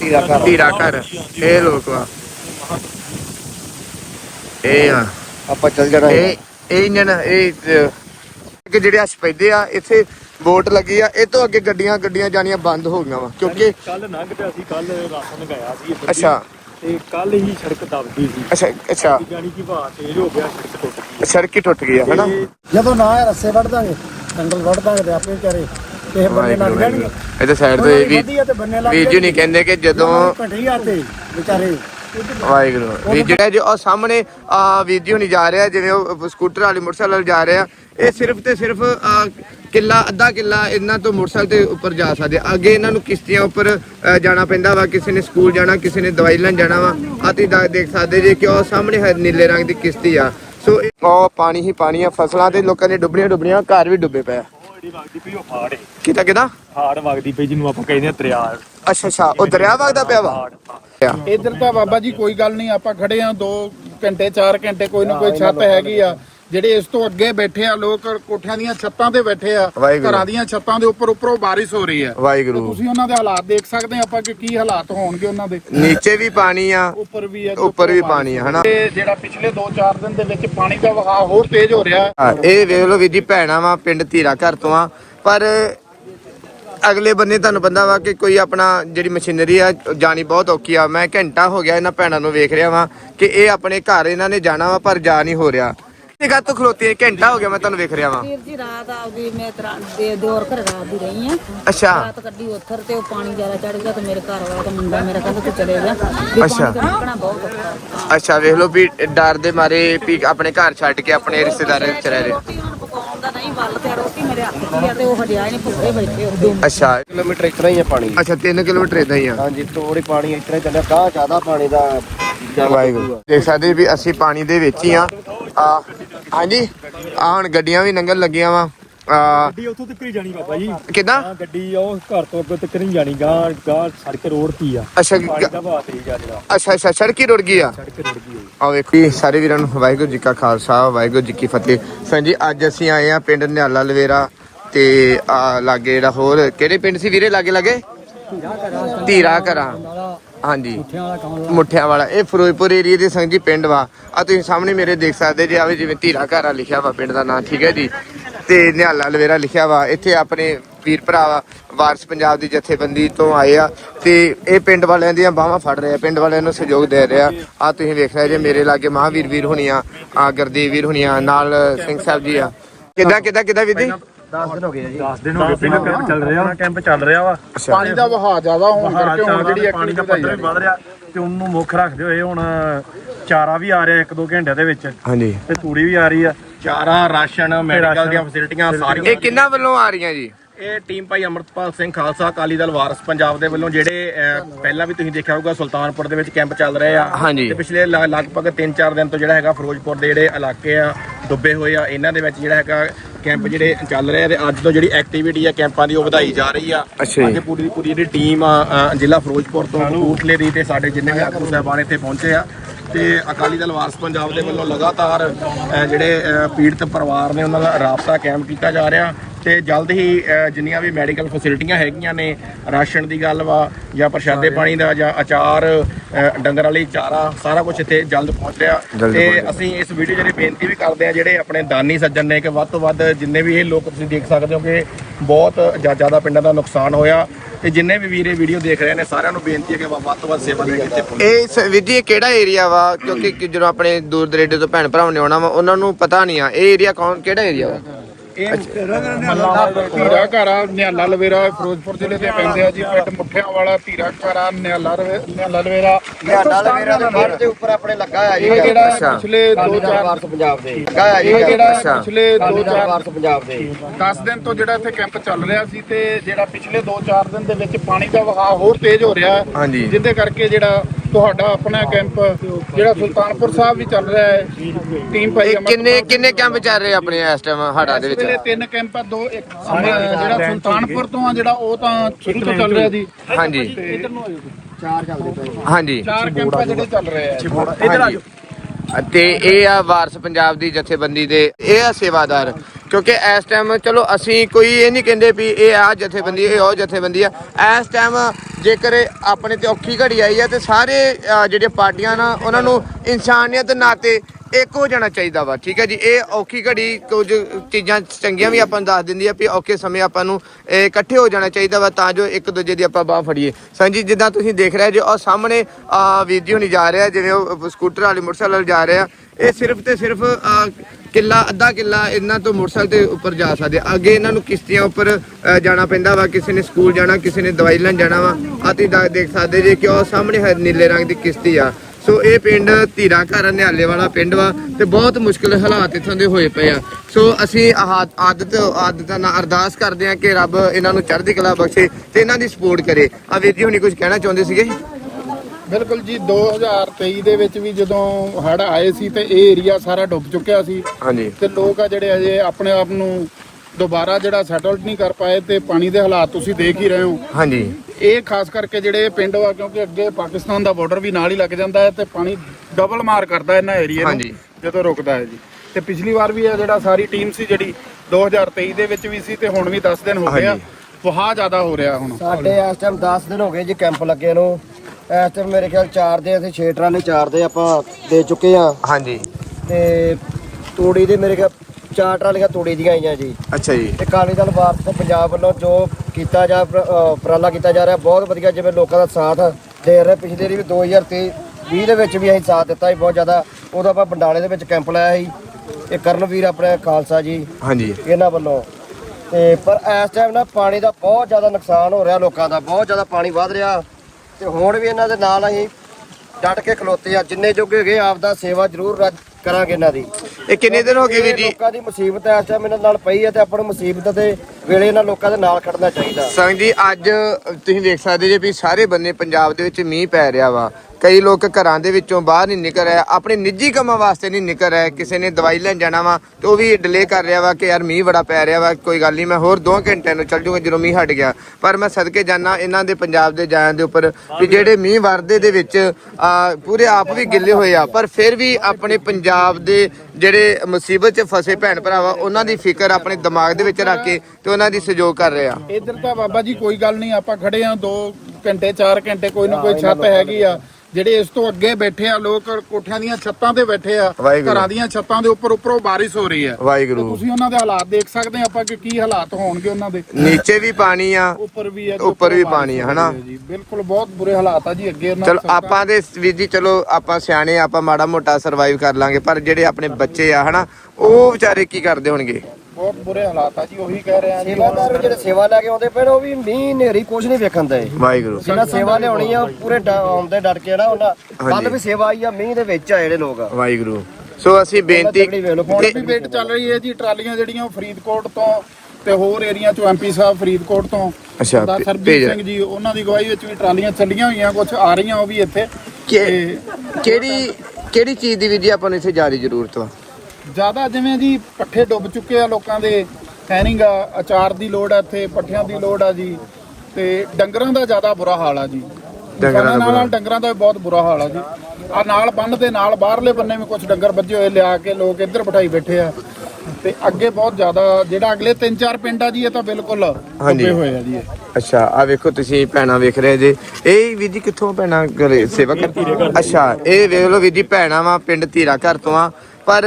ਧੀਰਾ ਘਰ ਧੀਰਾ ਘਰ। ਇਹ ਲੋਕ ਵਾ ਇਹ ਆ। ਆਪਾਂ ਚੱਲ ਜਾਣਾ ਇਹ ਇਹ ਇੰਜਨ ਇਹ ਅਹ, ਕਿ ਜਿਹੜੇ ਅਸ਼ ਪੈਦੇ ਆ ਇੱਥੇ ਬੋਟ ਲੱਗੀ ਆ ਇਹ ਤੋਂ ਅੱਗੇ ਗੱਡੀਆਂ ਗੱਡੀਆਂ ਜਾਣੀਆਂ ਬੰਦ ਹੋ ਗਈਆਂ ਵਾ ਕਿਉਂਕਿ ਕੱਲ ਲੰਘ ਪਿਆ ਸੀ ਕੱਲ ਰਾਸ਼ਨ ਗਾਇਆ ਸੀ ਇਹ। ਅੱਛਾ। ਤੇ ਕੱਲ ਹੀ ਸੜਕ ਦਬਦੀ ਸੀ। ਅੱਛਾ ਅੱਛਾ। ਜਾਨੀ ਕਿ ਭਾਅ ਤੇਜ਼ ਹੋ ਗਿਆ ਸੜਕ ਟੁੱਟ ਗਈ। ਸੜਕ ਹੀ ਟੁੱਟ ਗਈ ਆ ਹਨਾ? ਤੇ ਜਦੋਂ ਨਾ ਰੱਸੇ ਵੱਢ ਦਾਂਗੇ ਵੱਢ ਦਾਂਗੇ ਤੇ ਆਪੇ ਵਿਚਾਰੇ ਕਿਸੇ ਬੰਨੇ ਲੱਗ ਜਾਣਗੇ। ਇਹਦੇ ਸਾਈਡ ਤੇ ਵੀ ਵਧੀਆ ਤੇ ਬੰਨੇ ਲੱਗ ਵੀਰ ਜੀ ਨਹੀਂ ਕਹਿੰਦੇ ਕਿ ਜਦੋਂ ਘਟੀਆ ਤੇ ਵਿਚਾਰੇ। ਵਾਹਿਗੁਰੂ ਵੀ ਜਿਹੜਾ ਜੋ ਉਹ ਸਾਹਮਣੇ ਆ ਵੀਰ ਜੀ ਹੁਣੀ ਜਾ ਰਿਹਾ ਜਿਵੇਂ ਉਹ ਸਕੂਟਰ ਵਾਲੇ ਮੋਟਰਸਾਈਕਲ ਵਾਲੇ ਜਾ ਰਹੇ ਆ ਇਹ ਸਿਰਫ ਤੇ ਸਿਰਫ ਆ, ਕਿੱਲਾ ਅੱਧਾ ਕਿੱਲਾ ਇਹਨਾਂ ਤੋਂ ਮੋਟਰਸਾਈਕਲ ਦੇ ਉੱਪਰ ਜਾ ਸਕਦੇ। ਅੱਗੇ ਇਹਨਾਂ ਨੂੰ ਕਿਸ਼ਤੀਆਂ ਉੱਪਰ ਅ, ਜਾਣਾ ਪੈਂਦਾ ਵਾ ਕਿਸੇ ਨੇ ਸਕੂਲ ਜਾਣਾ ਕਿਸੇ ਨੇ ਦਵਾਈ ਲੈਣ ਜਾਣਾ ਵਾ। ਆ ਤੁਸੀਂ ਦਾ- ਦੇਖ ਸਕਦੇ ਜੇ ਕਿ ਉਹ ਸਾਹਮਣੇ ਹੈ ਨੀਲੇ ਰੰਗ ਦੀ ਕਿਸ਼ਤੀ ਆ। ਸੋ ਇਹ- ਉਹ ਪਾਣੀ ਹੀ ਪਾਣੀ ਆ ਫਸਲਾਂ ਤੇ ਲੋਕਾਂ ਦੇ ਡੁੱਬਣੀਆਂ ਡੁੱਬਣੀਆਂ ਘਰ ਵੀ ਡੁੱਬੇ ਪਏ ਜਿਹੜੀ ਵਗਦੀ ਪਈ ਉਹ ਫਾੜ ਏ। ਵਗਦੀ ਪਈ ਜਿਹਨੂੰ ਆਪਾਂ ਕਹਿੰਦੇ ਆ ਦਰਿਆ। ਅੱਛਾ ਅੱਛਾ ਉਹ ਦਰਿਆ ਵਗਦਾ ਪਿਆ ਵਾ? ਫਾੜ ਇੱਧਰ ਤਾਂ ਬਾਬਾ ਜੀ ਕੋਈ ਗੱਲ ਨਹੀਂ ਆਪਾਂ ਖੜੇ ਆ 2 ਘੰਟੇ 4 ਘੰਟੇ ਕੋਈ ਨਾ ਕੋਈ ਛੱਤ ਹੈਗੀ ਆ। ਜਿਹੜੇ ਇਸ ਤੋਂ ਅੱਗੇ ਬੈਠੇ ਆ ਲੋਕ ਕੋਠਿਆਂ ਦੀਆਂ ਛੱਤਾਂ ਤੇ ਬੈਠੇ ਆ ਵਾਹਿਗੁਰੂ। ਘਰਾਂ ਦੀਆਂ ਛੱਤਾਂ ਦੇ ਉੱਪਰ ਉੱਪਰੋਂ ਬਾਰਿਸ਼ ਹੋ ਰਹੀ ਆ ਵਾਹਿਗੁਰੂ। ਤੁਸੀਂ ਉਹਨਾਂ ਦੇ ਹਾਲਾਤ ਦੇਖ ਸਕਦੇ ਆ ਆਪਾਂ ਕਿ ਕੀ ਹਾਲਾਤ ਹੋਣਗੇ ਉਹਨਾਂ ਦੇ। ਨੀਚੇ ਵੀ ਪਾਣੀ ਆ ਉੱਪਰ ਵੀ ਆ ਤੇ ਉੱਪਰ ਵੀ। ਪਾਣੀ ਆ ਹਨਾ। ਤੇ ਜਿਹੜਾ ਪਿਛਲੇ 2-4 ਦਿਨ ਦੇ ਵਿੱਚ ਪਾਣੀ ਦਾ ਵਹਾਅ ਹੋਰ ਤੇਜ਼ ਹੋ ਰਿਹਾ ਹਾਂ, ਇਹ ਵੇਖ ਲਓ ਵੀਰ ਜੀ ਭੈਣਾ ਵਾ ਪਿੰਡ ਧੀਰਾ ਘਰ ਤੋਂ ਆ। ਪਰ ਅਗਲੇ ਬੰਨੇ ਤੁਹਾਨੂੰ ਪਤਾ ਵਾ ਕਿ ਕੋਈ ਆਪਣਾ ਜਿਹੜੀ ਮਸ਼ੀਨਰੀ ਆ ਜਾਣੀ ਬਹੁਤ ਔਖੀ ਆ। ਮੈਂ ਘੰਟਾ ਹੋ ਗਿਆ ਇਹਨਾਂ ਭੈਣਾਂ ਨੂੰ ਵੇਖ ਰਿਹਾ ਵਾਂ ਕਿ ਇਹ ਆਪਣੇ ਘਰ ਇਹਨਾਂ ਨੇ ਜਾਣਾ ਵਾ ਪਰ ਜਾ ਨਹੀਂ ਹੋ ਰਿਹਾ। ਇਹ ਗੱਤ ਖਲੋਤੀ ਹੈ ਘੰਟਾ ਹੋ ਗਿਆ ਮੈਂ ਤੁਹਾਨੂੰ ਵੇਖ ਰਿਹਾ ਵਾਂ। ਵੀਰ ਜੀ ਰਾਤ ਆਪਦੀ ਮੈਂ ਤਰਾ ਦੇ ਦਿਓਰ ਘਰ ਰਾਤ ਦੀ ਰਹੀ ਆ। ਅੱਛਾ। ਰਾਤ ਕੱਢੀ ਉੱਥਰ ਤੇ ਉਹ ਪਾਣੀ ਜ਼ਿਆਦਾ ਚੜ ਗਿਆ ਤੇ ਮੇਰੇ ਘਰ ਵਾਲਾ ਤੇ ਮੁੰਡਾ ਮੇਰਾ ਕਹਿੰਦਾ ਤੂੰ ਚਲੇ ਜਾ। ਅੱਛਾ। ਤੋਂ ਨਿਕਲਣਾ ਬਹੁਤ ਔਖਾ ਅੱਛਾ ਵੇਖ ਲਓ ਵੀ ਡਰ ਦੇ ਮਾਰੇ ਵੀ ਆਪਣੇ ਘਰ ਛੱਡ ਕੇ ਆਪਣੇ ਰਿਸ਼ਤੇਦਾਰਾਂ ਵਿੱਚ ਰਹਿ ਰਹੇ। ਰੋਟੀ ਹੁਣ ਪਕਾਉਣ ਦਾ ਨਹੀਂ ਵੱਲ ਤੇ ਰੋਟੀ ਮੇਰੇ ਹੱਥ 'ਚ ਹੀ ਆ ਤੇ ਉਹ ਹਜਿਆ ਹੀ ਨਹੀਂ ਭੁੱਖੇ ਬੈਠੇ ਉਦੋਂ ਅੱਛਾ। ਕਿਲੋਮੀਟਰ ਇਤਨਾ ਹੀ ਹੈ ਪਾਣੀ। ਅੱਛਾ 3 ਕਿਲੋਮੀਟਰ ਇਦਾਂ ਹੀ ਆ। ਹਾਂਜੀ ਥੋੜੀ ਪਾਣੀ ਇਤਨਾ ਹੀ ਚੱਲਿਆ। ਗਾਹ ਜ਼ਿਆਦਾ ਪਾਣੀ ਦਾ ਵਾਹਿਗੁਰੂ। ਦੇਖ ਸਕਦੇ ਵੀ ਅਸੀਂ ਪਾਣੀ ਦੇ ਵਿੱਚ ਹੀ ਆ। ਆ ਹਾਂਜੀ। ਆ ਹੁਣ ਗੱਡੀਆਂ ਵੀ ਲੰਘਣ ਲੱਗੀਆਂ ਵਾ। ਆ ਗੱਡੀ ਉੱਥੋਂ ਤੱਕ ਹੀ ਜਾਣੀ ਬਾਬਾ ਜੀ। ਕਿਦਾਂ? ਆ ਗੱਡੀ ਉਹ ਘਰ ਤੋਂ ਅੱਗੇ ਤੱਕ ਨਹੀਂ ਜਾਣੀ ਗਾਂ ਗਾਂ ਸੜਕ ਰੋਡ ਕੀ ਆ। ਅੱਛਾ ਪਾਣੀ ਗ- ਦਾ ਭਾਅ ਤੇਜ਼ ਆ ਜਿਹੜਾ। ਅੱਛਾ ਅੱਛਾ ਸੜਕੀ ਰੁੜ ਗਈ ਆ? ਸੜਕ ਰੋਡ ਕੀ ਹੋਈ ਆ ਵੇਖੋ ਜੀ ਸਾਰੇ ਵੀਰਾਂ ਨੂੰ ਵਾਹਿਗੁਰੂ ਜੀ ਕਾ ਖਾਲਸਾ ਵਾਹਿਗੁਰੂ ਜੀ ਕੀ ਫਤਿਹ। ਸੰ ਜੀ ਅੱਜ ਅਸੀਂ ਆਏ ਆ ਪਿੰਡ ਨਿਹਾਲਾ ਲਵੇਰਾ ਤੇ ਆ ਲਾਗੇ ਜਿਹੜਾ ਹੋਰ ਕਿਹੜੇ ਪਿੰਡ ਸੀ ਵੀਰੇ ਲਾਗੇ ਲਾਗੇ? ਧੀਰਾ ਘਰਾਂ। ਹਾਂਜੀ। ਮੁੱਠਿਆਂ ਵਾਲਾ ਇਹ ਫਿਰੋਜ਼ਪੁਰ ਏਰੀਏ ਦੇ ਸੰਗ ਜੀ ਪਿੰਡ ਵਾ। ਆ ਤੁਸੀਂ ਸਾਹਮਣੇ ਮੇਰੇ ਦੇਖ ਸਕਦੇ ਜੀ ਆਵੇ ਜਿਵੇਂ ਧੀਰਾ ਘਰਾਂ ਲਿਖਿਆ ਵਾ ਪਿੰਡ ਦਾ ਨਾਂ ਠੀਕ ਹੈ ਜੀ। ਤੇ ਨਿਹਾਲਾ ਲਵੇਰਾ ਲਿਖਿਆ ਵਾ ਇੱਥੇ ਆਪਣੇ ਵੀਰ ਭਰਾ ਵਾ ਵਾਰਸ ਪੰਜਾਬ ਦੀ ਜਥੇਬੰਦੀ ਤੋਂ ਆਏ ਆ ਤੇ ਇਹ ਪਿੰਡ ਵਾਲਿਆਂ ਦੀਆਂ ਬਾਹਾਂ ਫੜ ਰਹੇ ਆ ਪਿੰਡ ਵਾਲਿਆਂ ਨੂੰ ਸਹਿਯੋਗ ਦੇ ਰਿਹਾ ਆ। ਤੁਸੀਂ ਵੇਖ ਰਹੇ ਜੇ ਮੇਰੇ ਲਾਗੇ ਮਹਾਵੀਰ ਵੀਰ ਹੋਣੀਆਂ ਆ ਗੁਰਦੀਪ ਵੀਰ ਹੋਣੀਆਂ ਨਾਲ ਸਿੰਘ ਸਾਹਿਬ ਜੀ ਆ। ਕਿੱਦਾਂ ਕਿੱਦਾਂ ਕਿੱਦਾਂ ਵੀਰ ਜੀ? 10 ਦਿਨ ਹੋ ਗਏ ਪਹਿਲਾਂ ਕੈਂਪ ਚੱਲ ਰਿਹਾ ਕੈਂਪ ਚੱਲ ਰਿਹਾ ਵਾ। ਪਾਣੀ ਦਾ ਵਹਾਅ ਜ਼ਿਆਦਾ ਹੋਣ ਕਰਕੇ ਹੁਣ ਜਿਹੜੀ ਪਾਣੀ ਦਾ ਐਕਟੀਵਿਟੀ ਪੱਧਰ ਵੀ ਵੱਧ ਰਿਹਾ ਤੇ ਉਹਨੂੰ ਮੁੱਖ ਰੱਖਦੇ ਹੋਏ ਹੁਣ ਚਾਰਾ ਵੀ ਆ ਰਿਹਾ ਇੱਕ ਦੋ ਘੰਟਿਆਂ ਦੇ ਵਿੱਚ। ਹਾਂਜੀ। ਤੇ ਤੂੜੀ ਵੀ ਆ ਰਹੀ ਆ। ਚਾਰਾ ਰਾਸ਼ਨ ਮੈਡੀਕਲ ਦੀਆਂ ਫੈਸਿਲਿਟੀਆਂ ਸਾਰੀਆਂ ਇਹ ਕਿੰਨਾ ਵੱਲੋਂ ਆ ਰਹੀਆਂ ਜੀ ਇਹ ਟੀਮ ਭਾਈ ਅਮਰਤਪਾਲ ਸਿੰਘ ਖਾਲਸਾ ਅਕਾਲੀ ਦਲ ਵਾਰਸ ਪੰਜਾਬ ਦੇ ਵੱਲੋਂ ਜਿਹੜੇ ਪਹਿਲਾਂ ਵੀ ਤੁਸੀਂ ਦੇਖਿਆ ਹੋਊਗਾ ਸੁਲਤਾਨਪੁਰ ਦੇ ਵਿੱਚ ਕੈਂਪ ਚੱਲ ਰਹੇ ਆ। ਤੇ ਪਿਛਲੇ ਲਗਭਗ 3-4 ਦਿਨ ਤੋਂ ਜਿਹੜਾ ਹੈਗਾ ਫਿਰੋਜ਼ਪੁਰ ਦੇ ਜਿਹੜੇ ਇਲਾਕੇ ਆ ਡੁੱਬੇ ਹੋਏ ਆ ਇਹਨਾਂ ਦੇ ਵਿੱਚ ਜਿਹੜਾ ਹੈਗਾ ਕੈਂਪ ਜਿਹੜੇ ਚੱਲ ਰਹੇ ਆ ਤੇ ਅੱਜ ਤੋਂ ਜਿਹੜੀ ਐਕਟੀਵਿਟੀ ਆ ਕੈਂਪਾਂ ਦੀ ਉਹ ਵਧਾਈ ਜਾ ਰਹੀ ਆ ਅੱਛਾ ਜੀ। ਅੱਜ ਪੂਰੀ ਦੀ ਪੂਰੀ ਜਿਹੜੀ ਟੀਮ ਆ ਜ਼ਿਲ੍ਹਾ ਫਿਰੋਜ਼ਪੁਰ ਤੋਂ ਕਪੂਰਥਲੇ ਦੀ ਤੇ ਸਾਡੇ ਜਿੰਨੇ ਵੀ ਆਗੂ ਸਾਹਿਬਾਨ ਇੱਥੇ ਪਹੁੰਚੇ ਆ ਤੇ ਅਕਾਲੀ ਦਲ ਵਾਰਸ ਪੰਜਾਬ ਦੇ ਵੱਲੋਂ ਲਗਾਤਾਰ ਜਿਹੜੇ ਪੀੜਤ ਪਰਿਵਾਰ ਨੇ ਉਹਨਾਂ ਦਾ ਰਾਬਤਾ ਕਾਇਮ ਕੀਤਾ ਜਾ ਰਿਹਾ। ਤੇ ਜਲਦ ਹੀ ਅ, ਜਿੰਨੀਆਂ ਵੀ ਮੈਡੀਕਲ ਫੈਸਿਲਿਟੀਆਂ ਹੈਗੀਆਂ ਨੇ ਰਾਸ਼ਨ ਦੀ ਗੱਲ ਵਾ ਜਾਂ ਪ੍ਰਸ਼ਾਦੇ ਪਾਣੀ ਦਾ ਜਾਂ ਅਚਾਰ ਅ, ਡੰਗਰਾਂ ਲਈ ਚਾਰਾ ਸਾਰਾ ਕੁਝ ਇੱਥੇ ਜਲਦ ਪਹੁੰਚ ਰਿਹਾ। ਜਲਦ ਤੇ ਪਹੁੰਚ ਅਸੀਂ ਇਸ ਵੀਡੀਓ ਜਿਹੜੀ ਬੇਨਤੀ ਵੀ ਕਰਦੇ ਆ ਜਿਹੜੇ ਆਪਣੇ ਦਾਨੀ ਸੱਜਣ ਨੇ ਕਿ ਵੱਧ ਤੋਂ ਵੱਧ ਜਿੰਨੇ ਵੀ ਇਹ ਲੋਕ ਤੁਸੀਂ ਦੇਖ ਸਕਦੇ ਹੋ ਕਿ ਬਹੁਤ ਜ਼ਿਆ- ਜ਼ਿਆਦਾ ਪਿੰਡਾਂ ਦਾ ਨੁਕਸਾਨ ਹੋਇਆ। ਤੇ ਜਿੰਨੇ ਵੀ ਵੀਰੇ ਵੀਡੀਓ ਦੇਖ ਰਹੇ ਨੇ ਸਾਰਿਆਂ ਨੂੰ ਬੇਨਤੀ ਹੈ ਕਿ ਵੱਧ ਤੋਂ ਵੱਧ ਸੇਵਾ ਲੈ ਕੇ ਇੱਥੇ ਪਹੁੰਚੋ ਇਹ ਸ- ਵੀਰ ਜੀ ਇਹ ਕਿਹੜਾ ਏਰੀਆ ਵਾ? ਕਿਉਂਕਿ ਕਿ ਜਦੋਂ ਆਪਣੇ ਦੂਰ ਦਰੇਡੇ ਤੋਂ ਭੈਣ ਭਰਾਵਾਂ ਨੇ ਆਉਣਾ ਵਾ ਉਹਨਾਂ ਨੂੰ ਪਤਾ ਨਹੀਂ ਆ। ਇਹ ਏਰੀਆ ਕੌਣ ਕਿਹੜਾ ਏਰੀਆ ਵਾ? ਇਹ ਧੀਰਾ ਘਰਾ ਨਿਹਾਲਾ ਲਵੇਰਾ ਫਿਰੋਜ਼ਪੁਰ ਜ਼ਿਲ੍ਹੇ ਦੇ ਪੈਂਦੇ ਆ ਜੀ ਪਿੰਡ ਮੁੱਠਿਆਂ ਵਾਲਾ ਧੀਰਾ ਘਰਾ ਨਿਹਾਲਾ ਰਵੇ- ਨਿਹਾਲਾ ਲਵੇਰਾ। ਨਿਹਾਲਾ ਲਵੇਰਾ ਦੇ ਫੜ ਦੇ ਉੱਪਰ ਆਪਣੇ ਲੱਗਾ ਆ ਇਹ ਜਿਹੜਾ ਅੱਛਾ। ਪਿਛਲੇ 2-4 ਪੰਜਾਬ ਦੇ। ਇਹ ਜਿਹੜਾ ਅੱਛਾ। ਪਿਛਲੇ 2-4 ਪੰਜਾਬ ਦੇ। 10 ਦਿਨ ਤੋਂ ਜਿਹੜਾ ਇੱਥੇ ਕੈਂਪ ਚੱਲ ਰਿਹਾ ਸੀ ਤੇ ਜਿਹੜਾ ਪਿਛਲੇ 2-4 ਦਿਨ ਦੇ ਵਿੱਚ ਪਾਣੀ ਦਾ ਵਹਾਅ ਹੋਰ ਤੇਜ਼ ਹੋ ਰਿਹਾ। ਜਿਹਦੇ ਕਰਕੇ ਜਿਹੜਾ ਤੁਹਾਡਾ ਆਪਣਾ ਕੈਂਪ ਜਿਹੜਾ ਸੁਲਤਾਨਪੁਰ ਸਾਹਿਬ ਵੀ ਚੱਲ ਰਿਹਾ ਹੈ। ਟੀਮ ਭਾਈ ਅਮਰ ਕਿੰਨੇ ਕਿੰਨੇ ਕੈਂਪ ਚੱਲ ਰਹੇ ਆਪਣੇ ਇਸ ਟਾਈਮ ਹਾੜਾ ਦੇ ਇਸ ਵਿੱਚ ਤਿੰਨ ਕੈਂਪ ਆ ਦੋ ਇੱਕ ਜਿਹੜਾ ਸੁਲਤਾਨਪੁਰ ਤੋਂ ਆ ਜਿਹੜਾ ਉਹ ਤਾਂ ਸ਼ੁਰੂ ਤੋਂ ਚੱਲ ਰਿਹਾ ਜੀ। ਹਾਂਜੀ। ਹਾਂਜੀ। ਚਾਰ ਕੈਂਪ ਆ ਜਿਹੜੇ ਚੱਲ ਰਹੇ ਆ। ਹਾਂਜੀ। ਤੇ ਇਹ ਆ ਵਾਰਸ ਪੰਜਾਬ ਦੀ ਜਥੇਬੰਦੀ ਦੇ ਇਹ ਆ ਸੇਵਾਦਾਰ। ਕਿਉਂਕਿ ਇਸ ਟਾਈਮ ਚਲੋ ਅਸੀਂ ਕੋਈ ਇਹ ਨਹੀਂ ਕਹਿੰਦੇ ਵੀ ਇਹ ਆ ਜਥੇਬੰਦੀ, ਇਹ ਉਹ ਜਥੇਬੰਦੀ ਆ। ਇਸ ਟਾਈਮ ਜੇਕਰ ਆਪਣੇ ਤੇ ਔਖੀ ਘੜੀ ਆਈ ਹੈ ਤੇ ਸਾਰੇ ਜਿਹੜੀਆਂ ਪਾਰਟੀਆਂ ਨਾ, ਉਹਨਾਂ ਨੂੰ ਇਨਸਾਨੀਅਤ ਨਾਤੇ ਇੱਕ ਹੋ ਜਾਣਾ ਚਾਹੀਦਾ ਵਾ, ਠੀਕ ਹੈ ਜੀ? ਇਹ ਔਖੀ ਘੜੀ ਕੁਝ ਚੀਜ਼ਾਂ ਚੰਗੀਆਂ ਵੀ ਆਪਾਂ ਨੂੰ ਦੱਸ ਦਿੰਦੀ ਆ ਵੀ ਔਖੇ ਸਮੇਂ ਆਪਾਂ ਨੂੰ ਇਹ ਇਕੱਠੇ ਹੋ ਜਾਣਾ ਚਾਹੀਦਾ ਵਾ, ਤਾਂ ਜੋ ਇੱਕ ਦੂਜੇ ਦੀ ਆਪਾਂ ਬਾਹ ਫੜੀਏ। ਸੰਜੀ ਜਿੱਦਾਂ ਤੁਸੀਂ ਦੇਖ ਰਹੇ ਜੇ ਉਹ ਸਾਹਮਣੇ ਆ ਵੀਰ ਨਹੀਂ ਜਾ ਰਿਹਾ, ਜਿਵੇਂ ਉਹ ਸਕੂਟਰ ਵਾਲੇ ਮੋਟਰਸਾਈਕਲ ਵਾਲੇ ਜਾ ਰਹੇ। ਆ ਇਹ ਸਿਰਫ ਤੇ ਸਿਰਫ ਕਿੱਲਾ, ਅੱਧਾ ਕਿੱਲਾ ਇਹਨਾਂ ਤੋਂ ਮੋਟਰਸਾਈਕਲ ਦੇ ਉੱਪਰ ਜਾ ਸਕਦੇ ਅੱਗੇ ਇਹਨਾਂ ਨੂੰ ਕਿਸ਼ਤੀਆਂ ਉੱਪਰ ਜਾਣਾ ਪੈਂਦਾ ਵਾ, ਕਿਸੇ ਨੇ ਸਕੂਲ ਜਾਣਾ, ਕਿਸੇ ਨੇ ਦਵਾਈ ਲੈਣ ਜਾਣਾ ਵਾ। ਆ ਤੁਸੀਂ ਦੇਖ ਸਕਦੇ ਜੇ ਕਿ ਉਹ ਸਾਹਮਣੇ ਹੈ ਨੀਲੇ ਰੰਗ ਦੀ ਕਿਸ਼ਤੀ ਆ। ਸੋ ਇਹ ਪਿੰਡ ਧੀਰਾ ਘਰ ਨਿਹਾਲੇ ਵਾਲਾ ਪਿੰਡ ਵਾ ਤੇ ਬਹੁਤ ਮੁਸ਼ਕਲ ਹਾਲਾਤ ਇੱਥੋਂ ਦੇ ਹੋਏ ਪਏ ਆ। ਸੋ ਅਸੀਂ ਆਦਤ ਆਦਤਾਂ ਨਾਲ ਅਰਦਾਸ ਕਰਦੇ ਆ ਕਿ ਰੱਬ ਇਹਨਾਂ ਨੂੰ ਚੜ੍ਹਦੀ ਕਲਾ ਬਖਸ਼ੇ ਤੇ ਇਹਨਾਂ ਦੀ ਸਪੋਰਟ ਕਰੇ। ਆ ਵੀਰ ਜੀ ਹੁਣੀ ਕੁਝ ਕਹਿਣਾ ਚਾਹੁੰਦੇ ਸੀਗੇ? ਬਿਲਕੁਲ ਜੀ 2023 ਦੇ ਵਿੱਚ ਵੀ ਜਦੋਂ ਹੜ੍ਹ ਆਏ ਸੀ ਤੇ ਇਹ ਏਰੀਆ ਸਾਰਾ ਡੁੱਬ ਚੁੱਕਿਆ ਸੀ। ਹਾਂਜੀ। ਤੇ ਲੋਕ ਆ ਜਿਹੜੇ ਅਜੇ ਆਪਣੇ ਆਪ ਨੂੰ ਦੁਬਾਰਾ ਜਿਹੜਾ ਸੈਟਲਡ ਨਹੀਂ ਕਰ ਪਾਏ ਤੇ ਪਾਣੀ ਦੇ ਹਾਲਾਤ ਤੁਸੀਂ ਦੇਖ ਹੀ ਰਹੇ ਹੋ। ਹਾਂਜੀ। ਇਹ ਖਾਸ ਕਰਕੇ ਜਿਹੜੇ ਪਿੰਡ ਵਾ ਕਿਉਂਕਿ ਅੱਗੇ ਪਾਕਿਸਤਾਨ ਦਾ ਬਾਰਡਰ ਵੀ ਨਾਲ ਹੀ ਲੱਗ ਜਾਂਦਾ ਹੈ ਤੇ ਪਾਣੀ ਡਬਲ ਮਾਰ ਕਰਦਾ ਇਹਨਾਂ ਏਰੀਏ ਨੂੰ ਹਾਂਜੀ। ਜਦੋਂ ਰੁਕਦਾ ਹੈ ਜੀ। ਤੇ ਪਿਛਲੀ ਵਾਰ ਵੀ ਇਹ ਜਿਹੜਾ ਸਾਰੀ ਟੀਮ ਸੀ ਜਿਹੜੀ 2023 ਦੇ ਵਿੱਚ ਵੀ ਸੀ ਤੇ ਹੁਣ ਵੀ 10 ਦਿਨ ਹੋ ਗਏ ਆ। ਵਹਾ ਜ਼ਿਆਦਾ ਹੋ ਰਿਹਾ ਹੁਣ। ਸਾਡੇ ਇਸ ਟਾਈਮ 10 ਦਿਨ ਹੋ ਗਏ ਜੀ ਕੈਂਪ ਲੱਗੇ ਨੂੰ। ਇਸ ਟਾਈਮ ਮੇਰੇ ਖਿਆਲ 4 ਦੇ ਅਸੀਂ 6 ਟਰਾਲੇ 4 ਦੇ ਆਪਾਂ ਦੇ ਚੁੱਕੇ ਆ। ਹਾਂਜੀ। ਤੇ ਤੂੜੀ ਦੇ ਮੇਰੇ ਖਿਆਲ 4 ਟਰਾਲੀਆਂ ਤੂੜੀ ਦੀਆਂ ਆਈਆਂ ਜੀ। ਅੱਛਾ ਜੀ। ਤੇ ਅਕਾਲੀ ਦਲ ਭਾਰਤ ਪੰਜਾਬ ਵੱਲੋਂ ਜੋ ਕੀਤਾ ਜਾ ਉਪਰਾਲਾ ਕੀਤਾ ਜਾ ਰਿਹਾ ਬਹੁਤ ਵਧੀਆ ਜਿਵੇਂ ਲੋਕਾਂ ਦਾ ਸਾਥ ਦੇ ਰਹੇ। ਪਿਛਲੇ ਵਾਰੀ ਵੀ 2023 20 ਦੇ ਵਿੱਚ ਵੀ ਅਸੀਂ ਸਾਥ ਦਿੱਤਾ ਸੀ ਬਹੁਤ ਜ਼ਿਆਦਾ। ਉਦੋਂ ਆਪਾਂ ਬੰਡਾਲੇ ਦੇ ਵਿੱਚ ਕੈਂਪ ਲਾਇਆ ਸੀ। ਇਹ ਕਰਨਵੀਰ ਆਪਣੇ ਖਾਲਸਾ ਜੀ ਹਾਂਜੀ। ਇਹਨਾਂ ਵੱਲੋਂ। ਤੇ ਪਰ ਇਸ ਟਾਈਮ ਨਾ ਪਾਣੀ ਦਾ ਬਹੁਤ ਜ਼ਿਆਦਾ ਨੁਕਸਾਨ ਹੋ ਰਿਹਾ ਲੋਕਾਂ ਦਾ ਬਹੁਤ ਜ਼ਿਆਦਾ ਪਾਣੀ ਵੱਧ ਰਿਹਾ। ਤੇ ਹੁਣ ਵੀ ਇਹਨਾਂ ਦੇ ਨਾਲ ਅਸੀਂ ਡਟ ਕੇ ਖਲੋਤੇ ਆ ਜਿੰਨੇ ਜੋਗੇ ਹੈਗੇ ਆਪ ਦਾ ਸੇਵਾ ਜ਼ਰੂਰ ਕਰਾਂਗੇ ਇਹਨਾਂ ਦੀ। ਇਹ ਕਿੰਨੇ ਦਿਨ ਹੋ ਗਏ ਵੀਰ ਇਹ ਜੀ? ਲੋਕਾਂ ਦੀ ਮੁਸੀਬਤ ਇਸ ਟਾਈਮ ਇਹਨਾਂ ਨਾਲ ਪਈ ਹੈ ਤੇ ਆਪਾਂ ਨੂੰ ਮੁਸੀਬਤ ਦੇ ਵੇਲੇ ਇਹਨਾਂ ਲੋਕਾਂ ਦੇ ਨਾਲ ਖੜਨਾ ਚਾਹੀਦਾ। ਸੰਗ ਜੀ ਅੱਜ ਤੁਸੀਂ ਦੇਖ ਸਕਦੇ ਜੇ ਵੀ ਸਾਰੇ ਬੰਨੇ ਪੰਜਾਬ ਦੇ ਵਿੱਚ ਮੀਂਹ ਪੈ ਰਿਹਾ ਵਾ ਕਈ ਲੋਕ ਘਰਾਂ ਦੇ ਵਿੱਚੋਂ ਬਾਹਰ ਨਹੀਂ ਨਿਕਲ ਰਿਹਾ, ਆਪਣੇ ਨਿੱਜੀ ਕੰਮਾਂ ਵਾਸਤੇ ਨਹੀਂ ਨਿਕਲ ਰਿਹਾ, ਕਿਸੇ ਨੇ ਦਵਾਈ ਲੈਣ ਜਾਣਾ ਵਾ ਤੇ ਉਹ ਵੀ ਡਿਲੇ ਕਰ ਰਿਹਾ ਵਾ ਕਿ ਯਾਰ ਮੀਂਹ ਬੜਾ ਪੈ ਰਿਹਾ ਵਾ, ਕੋਈ ਗੱਲ ਨਹੀਂ, ਮੈਂ ਹੋਰ 2 ਘੰਟਿਆਂ ਨੂੰ ਚੱਲ ਜੂਗਾ ਜਦੋਂ ਮੀਂਹ ਹਟ ਗਿਆ। ਪਰ ਮੈਂ ਸਦਕੇ ਜਾਣਾ ਇਹਨਾਂ ਦੇ ਪੰਜਾਬ ਦੇ ਜਾਇਆਂ ਦੇ ਉੱਪਰ ਵੀ ਜਿਹੜੇ ਮੀਂਹ ਵਰਦੇ ਦੇ ਵਿੱਚ ਪੂਰੇ ਆਪ ਵੀ ਗਿੱਲੇ ਹੋਏ ਆ, ਪਰ ਫਿਰ ਵੀ ਆਪਣੇ ਪੰਜਾਬ ਦੇ ਜਿਹੜੇ ਮੁਸੀਬਤ 'ਚ ਫਸੇ ਭੈਣ ਭਰਾਵਾ ਉਹਨਾਂ ਦੀ ਫਿਕਰ ਆਪਣੇ ਦਿਮਾਗ ਦੇ ਵਿੱਚ ਰੱਖ ਕੇ ਤੇ ਉਹਨਾਂ ਦੀ ਸਹਿਯੋਗ ਕਰ ਰਹੇ ਆ। ਇੱਧਰ ਤਾਂ ਬਾਬਾ ਜੀ ਕੋਈ ਗੱਲ ਨਹੀਂ ਆਪਾਂ ਖੜੇ ਆ 2 ਘੰਟੇ 4 ਘੰਟੇ ਕੋਈ ਨਾ ਕੋਈ ਛੱਤ ਹੈਗੀ ਆ। ਜਿਹੜੇ ਇਸ ਤੋਂ ਅੱਗੇ ਬੈਠੇ ਆ ਲੋਕ ਕੋਠਿਆਂ ਦੀਆਂ ਛੱਤਾਂ ਤੇ ਬੈਠੇ ਆ ਵਾਹਿਗੁਰੂ। ਘਰਾਂ ਦੀਆਂ ਛੱਤਾਂ ਦੇ ਉੱਪਰ ਉੱਪਰੋਂ ਬਾਰਿਸ਼ ਹੋ ਰਹੀ ਆ। ਤੇ ਵਾਹਿਗੁਰੂ ਤੁਸੀਂ ਉਹਨਾਂ ਦੇ ਹਾਲਾਤ ਦੇਖ ਸਕਦੇ ਆ ਆਪਾਂ ਕਿ ਕੀ ਹਾਲਾਤ ਹੋਣਗੇ ਉਹਨਾਂ ਦੇ। ਨੀਚੇ ਵੀ ਪਾਣੀ ਆ ਉੱਪਰ ਵੀ ਆ ਤੇ ਉੱਪਰ ਵੀ ਬਾਰਿਸ਼ ਪਾਣੀ ਆ, ਹੋ ਰਹੀ ਹਨਾ? ਜੀ। ਬਿਲਕੁਲ ਬਹੁਤ ਬੁਰੇ ਹਾਲਾਤ ਆ ਜੀ ਅੱਗੇ ਉਹਨਾਂ ਚਲੋ ਆਪਾਂ ਦੇ ਵੀਰ ਜੀ ਚਲੋ ਆਪਾਂ ਸਿਆਣੇ ਆ, ਆਪਾਂ ਮਾੜਾ ਮੋਟਾ ਸਰਵਾਈਵ ਕਰ ਲਾਂਗੇ ਪਰ ਜਿਹੜੇ ਆਪਣੇ ਬੱਚੇ ਆ ਹਨਾ? ਉਹ ਵਿਚਾਰੇ ਕੀ ਕਰਦੇ ਹੋਣਗੇ? ਬਹੁਤ ਬੁਰੇ ਹਾਲਾਤ ਆ ਜੀ ਉਹੀ ਕਹਿ ਰਹੇ ਆ ਜੀ। ਸੇਵਾਦਾਰ ਵੀ ਜਿਹੜੇ ਸੇਵਾ ਲੈ ਕੇ ਆਉਂਦੇ ਪਏ ਨੇ ਉਹ ਵੀ ਮੀਂਹ ਨੇਰੀ ਕੁਝ ਨਹੀਂ ਵੇਖਣ ਦੇ। ਵਾਹਿਗੁਰੂ। ਜਿੰਨਾ ਸੇਵਾ ਲਿਆਉਣੀ ਆ ਉਹ ਪੂਰੇ ਡ- ਆਉਂਦੇ ਡਟ ਕੇ ਨਾ ਉਹਨਾਂ। ਕੱਲ ਹਾਂਜੀ। ਵੀ ਸੇਵਾ ਆਈ ਆ ਮੀਂਹ ਦੇ ਵਿੱਚ ਆ ਜਿਹੜੇ ਲੋਕ। ਵਾਹਿਗੁਰੂ। ਸੋ ਅਸੀਂ ਬੇਨਤੀ ਤਕੜੀ ਵੇਖ ਲਓ ਹੁਣ ਤੇ- ਵੀ ਵੇਟ ਚੱਲ ਰਹੀ ਹੈ ਜੀ ਟਰਾਲੀਆਂ ਜਿਹੜੀਆਂ ਉਹ ਫਰੀਦਕੋਟ ਤੋਂ ਤੇ ਹੋਰ ਏਰੀਆ ਚੋਂ ਐਮਪੀ ਸਾਹਿਬ ਫਰੀਦਕੋਟ ਤੋਂ। ਅੱਛਾ, ਸਰਦਾਰ ਭੇ- ਸਰਬਜੀਤ ਸਿੰਘ ਜੀ ਉਹਨਾਂ ਦੀ ਅਗਵਾਈ ਵਿੱਚ ਵੀ ਟਰਾਲੀਆਂ ਚੱਲੀਆਂ ਹੋਈਆਂ ਕੁਝ ਆ ਰਹੀਆਂ ਉਹ ਵੀ ਇੱਥੇ। ਕਿ- ਕਿਹੜੀ ਕਿਹੜੀ ਚੀਜ਼ ਦੀ ਵੀ ਜੀ ਆਪਾਂ ਨੂੰ ਇੱਥੇ ਜ਼ਿਆਦਾ ਜ਼ਰੂਰਤ ਵਾ? ਜ਼ਿਆਦਾ ਜਿਵੇਂ ਜੀ ਪੱਠੇ ਡੁੱਬ ਚੁੱਕੇ ਆ ਲੋਕਾਂ ਦੇ ਹੈਨਿੰਗ ਅਚਾਰ ਦੀ ਲੋੜ ਆ ਇੱਥੇ ਪੱਠਿਆਂ ਦੀ ਲੋੜ ਆ ਜੀ ਤੇ ਡੰਗਰਾਂ ਦਾ ਜ਼ਿਆਦਾ ਬੁਰਾ ਹਾਲ ਆ ਜੀ। ਡੰਗਰਾਂ ਦਾ ਨਾਲ ਡੰਗਰਾਂ ਦਾ ਵੀ ਬਹੁਤ ਬੁਰਾ ਹਾਲ ਆ ਜੀ। ਆ ਨਾਲ ਬੰਨ ਦੇ ਨਾਲ ਬਾਹਰਲੇ ਬੰਨੇ ਵੀ ਕੁਝ ਡੰਗਰ ਵੱਜੇ ਹੋਏ ਲਿਆ ਕੇ ਲੋਕ ਇੱਧਰ ਬਿਠਾਈ ਬੈਠੇ ਆ। ਤੇ ਅੱਗੇ ਬਹੁਤ ਜ਼ਿਆਦਾ ਜਿਹੜਾ ਅਗਲੇ 3-4 ਪਿੰਡ ਆ ਜੀ ਇਹ ਤਾਂ ਬਿਲਕੁਲ ਹਾਂਜੀ। ਡੁੱਬੇ ਹੋਏ ਆ ਜੀ ਇਹ। ਅੱਛਾ ਆ ਵੇਖੋ ਤੁਸੀਂ ਭੈਣਾਂ ਵੇਖ ਰਹੇ ਜੇ। ਇਹ ਵੀਰ ਜੀ ਕਿੱਥੋਂ ਭੈਣਾਂ ਘਰੇ ਸੇਵਾ ਕਰ ਅੱਛਾ ਇਹ ਵੇਖ ਲਓ ਵੀਰ ਜੀ ਭੈਣਾਂ ਵਾ ਪਿੰਡ ਧੀਰਾ ਘਰ ਤੋਂ ਆ। ਪਰ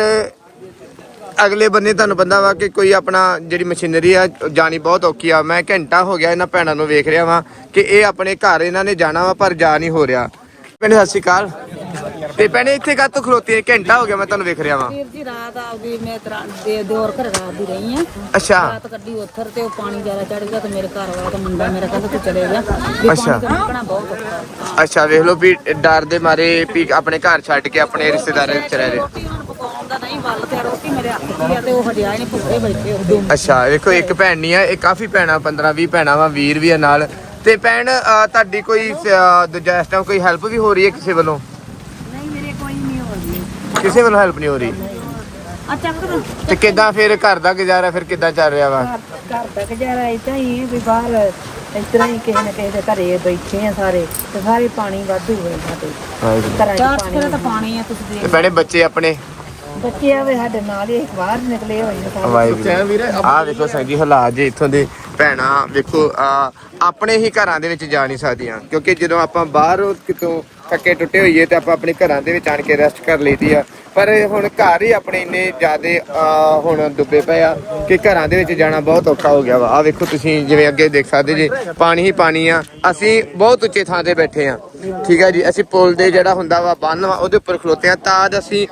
ਅਗਲੇ ਬੰਨੇ ਤੁਹਾਨੂੰ ਪਤਾ ਵਾ ਕਿ ਕੋਈ ਆਪਣਾ ਜਿਹੜੀ ਮਸ਼ੀਨਰੀ ਆ ਜਾਣੀ ਬਹੁਤ ਔਖੀ ਆ। ਮੈਂ ਘੰਟਾ ਹੋ ਗਿਆ ਇਹਨਾਂ ਭੈਣਾਂ ਨੂੰ ਵੇਖ ਰਿਹਾ ਵਾਂ ਕਿ ਇਹ ਆਪਣੇ ਘਰ ਇਹਨਾਂ ਨੇ ਜਾਣਾ ਵਾ ਪਰ ਜਾ ਨਹੀਂ ਹੋ ਰਿਹਾ। ਭੈਣੇ ਸਤਿ ਸ਼੍ਰੀ ਅਕਾਲ। ਤੇ ਭੈਣੇ ਇੱਥੇ ਤੋਂ ਖਲੋਤੀ ਹੈ? ਘੰਟਾ ਹੋ ਗਿਆ ਮੈਂ ਤੁਹਾਨੂੰ ਵੇਖ ਰਿਹਾ ਵਾਂ। ਵੀਰ ਜੀ ਰਾਤ ਆਪਦੀ ਮੈਂ ਤਰਾ ਦੇ ਦਿਓਰ ਘਰ ਰਾਤ ਦੀ ਰਹੀ ਆ ਅੱਛਾ। ਰਾਤ ਕੱਢੀ ਉੱਥਰ ਤੇ ਉਹ ਪਾਣੀ ਜ਼ਿਆਦਾ ਚੜ ਗਿਆ ਤੇ ਮੇਰੇ ਘਰ ਵਾਲਾ ਤੇ ਮੁੰਡਾ ਮੇਰਾ ਕਹਿੰਦਾ ਤੂੰ ਚਲੇ ਜਾ। ਵੀ ਅੱਛਾ। ਪਾਣੀ ਤੋਂ ਨਿਕਲਣਾ ਬਹੁਤ ਔਖਾ ਅੱਛਾ ਵੇਖ ਲਓ ਵੀ ਡਰ ਦੇ ਮਾਰੇ ਵੀ ਆਪਣੇ ਘਰ ਛੱਡ ਕੇ ਆਪਣੇ ਰਿਸ਼ਤੇਦਾਰਾਂ ਵਿੱਚ ਰਹਿ ਰਹੇ ਰੋਟੀ ਹੁਣ ਪਕਾਉਣ ਦਾ ਨਹੀਂ ਵੱਲ ਤੇ ਰੋਟੀ ਮੇਰੇ ਹੱਥ 'ਚ ਹੀ ਆ ਤੇ ਉਹ ਹਟਿਆ ਹੀ ਨਹੀਂ ਭੁੱਖੇ ਬੈਠੇ ਉਹ ਦੋ। ਅੱਛਾ ਵੇਖੋ ਇੱਕ ਭੈਣ ਨਹੀਂ ਆ ਇਹ ਕਾਫੀ ਭੈਣਾਂ 15 20 ਭੈਣਾਂ ਵਾ ਵੀਰ ਵੀ ਆ ਨਾਲ। ਤੇ ਭੈਣ ਅਹ, ਤੁਹਾਡੀ ਕੋਈ ਅਹ, ਦੂਜਾ ਇਸ ਟਾਈਮ ਕੋਈ ਹੈਲਪ ਵੀ ਹੋ ਰਹੀ ਹੈ ਕਿਸੇ ਵੱਲੋਂ ਨਹੀਂ ਮੇਰੇ ਕੋਈ ਨਹੀਂ ਹੋ ਰਹੀ ਕਿਸੇ ਵੱਲੋਂ ਹੈਲਪ ਨਹੀਂ ਹੋ ਰਹੀ। ਆ ਚੱਕ ਤੇ ਕਿੱਦਾਂ ਫਿਰ ਘਰ ਦਾ ਗੁਜ਼ਾਰਾ ਫਿਰ ਕਿੱਦਾਂ ਚੱਲ ਰਿਹਾ ਵਾ? ਘਰ ਦਾ ਗੁਜ਼ਾਰਾ ਇਦਾਂ ਹੀ ਹੈ ਵੀ ਬਾਹਰ ਇਸ ਤਰ੍ਹਾਂ ਹੀ ਕਿਸੇ ਨਾ ਕਿਸੇ ਦੇ ਘਰੇ ਬੈਠੇ ਆ ਸਾਰੇ ਤੇ ਸਾਰੇ ਪਾਣੀ ਵਾਧੂ ਹੋਏ ਸਾਡੇ। ਘਰਾਂ 'ਚ ਚਾਰ ਚਕਰਾ ਤਾਂ ਪਾਣੀ ਆ ਤੁਸੀਂ ਤੇ ਦੇਖ ਭੈਣੇ ਬੱਚੇ ਆਪਣੇ? ਬੱਚੇ ਆਵੇ ਸਾਡੇ ਨਾਲ ਹੀ ਬਾਹਰ ਨਿਕਲੇ ਹੋਏ ਨੇ ਸਾਰੇ। ਵਾਹਿਗੁਰੂ। ਆਹ ਵੇਖੋ ਸੰਗ ਜੀ ਹਾਲਾਤ ਜੇ ਇੱਥੋਂ ਦੇ ਭੈਣਾਂ ਵੇਖੋ ਆ ਆਪਣੇ ਹੀ ਘਰਾਂ ਦੇ ਵਿੱਚ ਜਾ ਨਹੀਂ ਸਕਦੀਆਂ। ਕਿਉਂਕਿ ਜਦੋਂ ਆਪਾਂ ਬਾਹਰ ਕਿਤੋਂ ਥੱਕੇ ਟੁੱਟੇ ਹੋਈਏ ਤੇ ਆਪਾਂ ਆਪਣੇ ਘਰਾਂ ਦੇ ਵਿੱਚ ਆਣ ਕੇ ਰੈਸਟ ਕਰ ਲਈਦੀ ਆ। ਪਰ ਹੁਣ ਘਰ ਹੀ ਆਪਣੇ ਇੰਨੇ ਜ਼ਿਆਦੇ ਹੁਣ ਡੁੱਬੇ ਪਏ ਆ ਕਿ ਘਰਾਂ ਦੇ ਵਿੱਚ ਜਾਣਾ ਬਹੁਤ ਔਖਾ ਹੋ ਗਿਆ ਵਾ। ਆ ਵੇਖੋ ਤੁਸੀਂ ਜਿਵੇਂ ਅੱਗੇ ਦੇਖ ਸਕਦੇ ਜੀ, ਪਾਣੀ ਹੀ ਪਾਣੀ ਆ। ਅਸੀਂ ਬਹੁਤ ਉੱਚੇ ਥਾਂ ਤੇ ਬੈਠੇ ਆ। ਠੀਕ ਹੈ ਜੀ, ਅਸੀਂ ਪੁਲ ਦੇ ਜਿਹੜਾ ਹੁੰਦਾ ਵਾ ਬੰਨ ਵਾ, ਉਹਦੇ ਉੱਪਰ ਖਲੋਤੇ ਆ। ਤਾਂ ਅਸੀਂ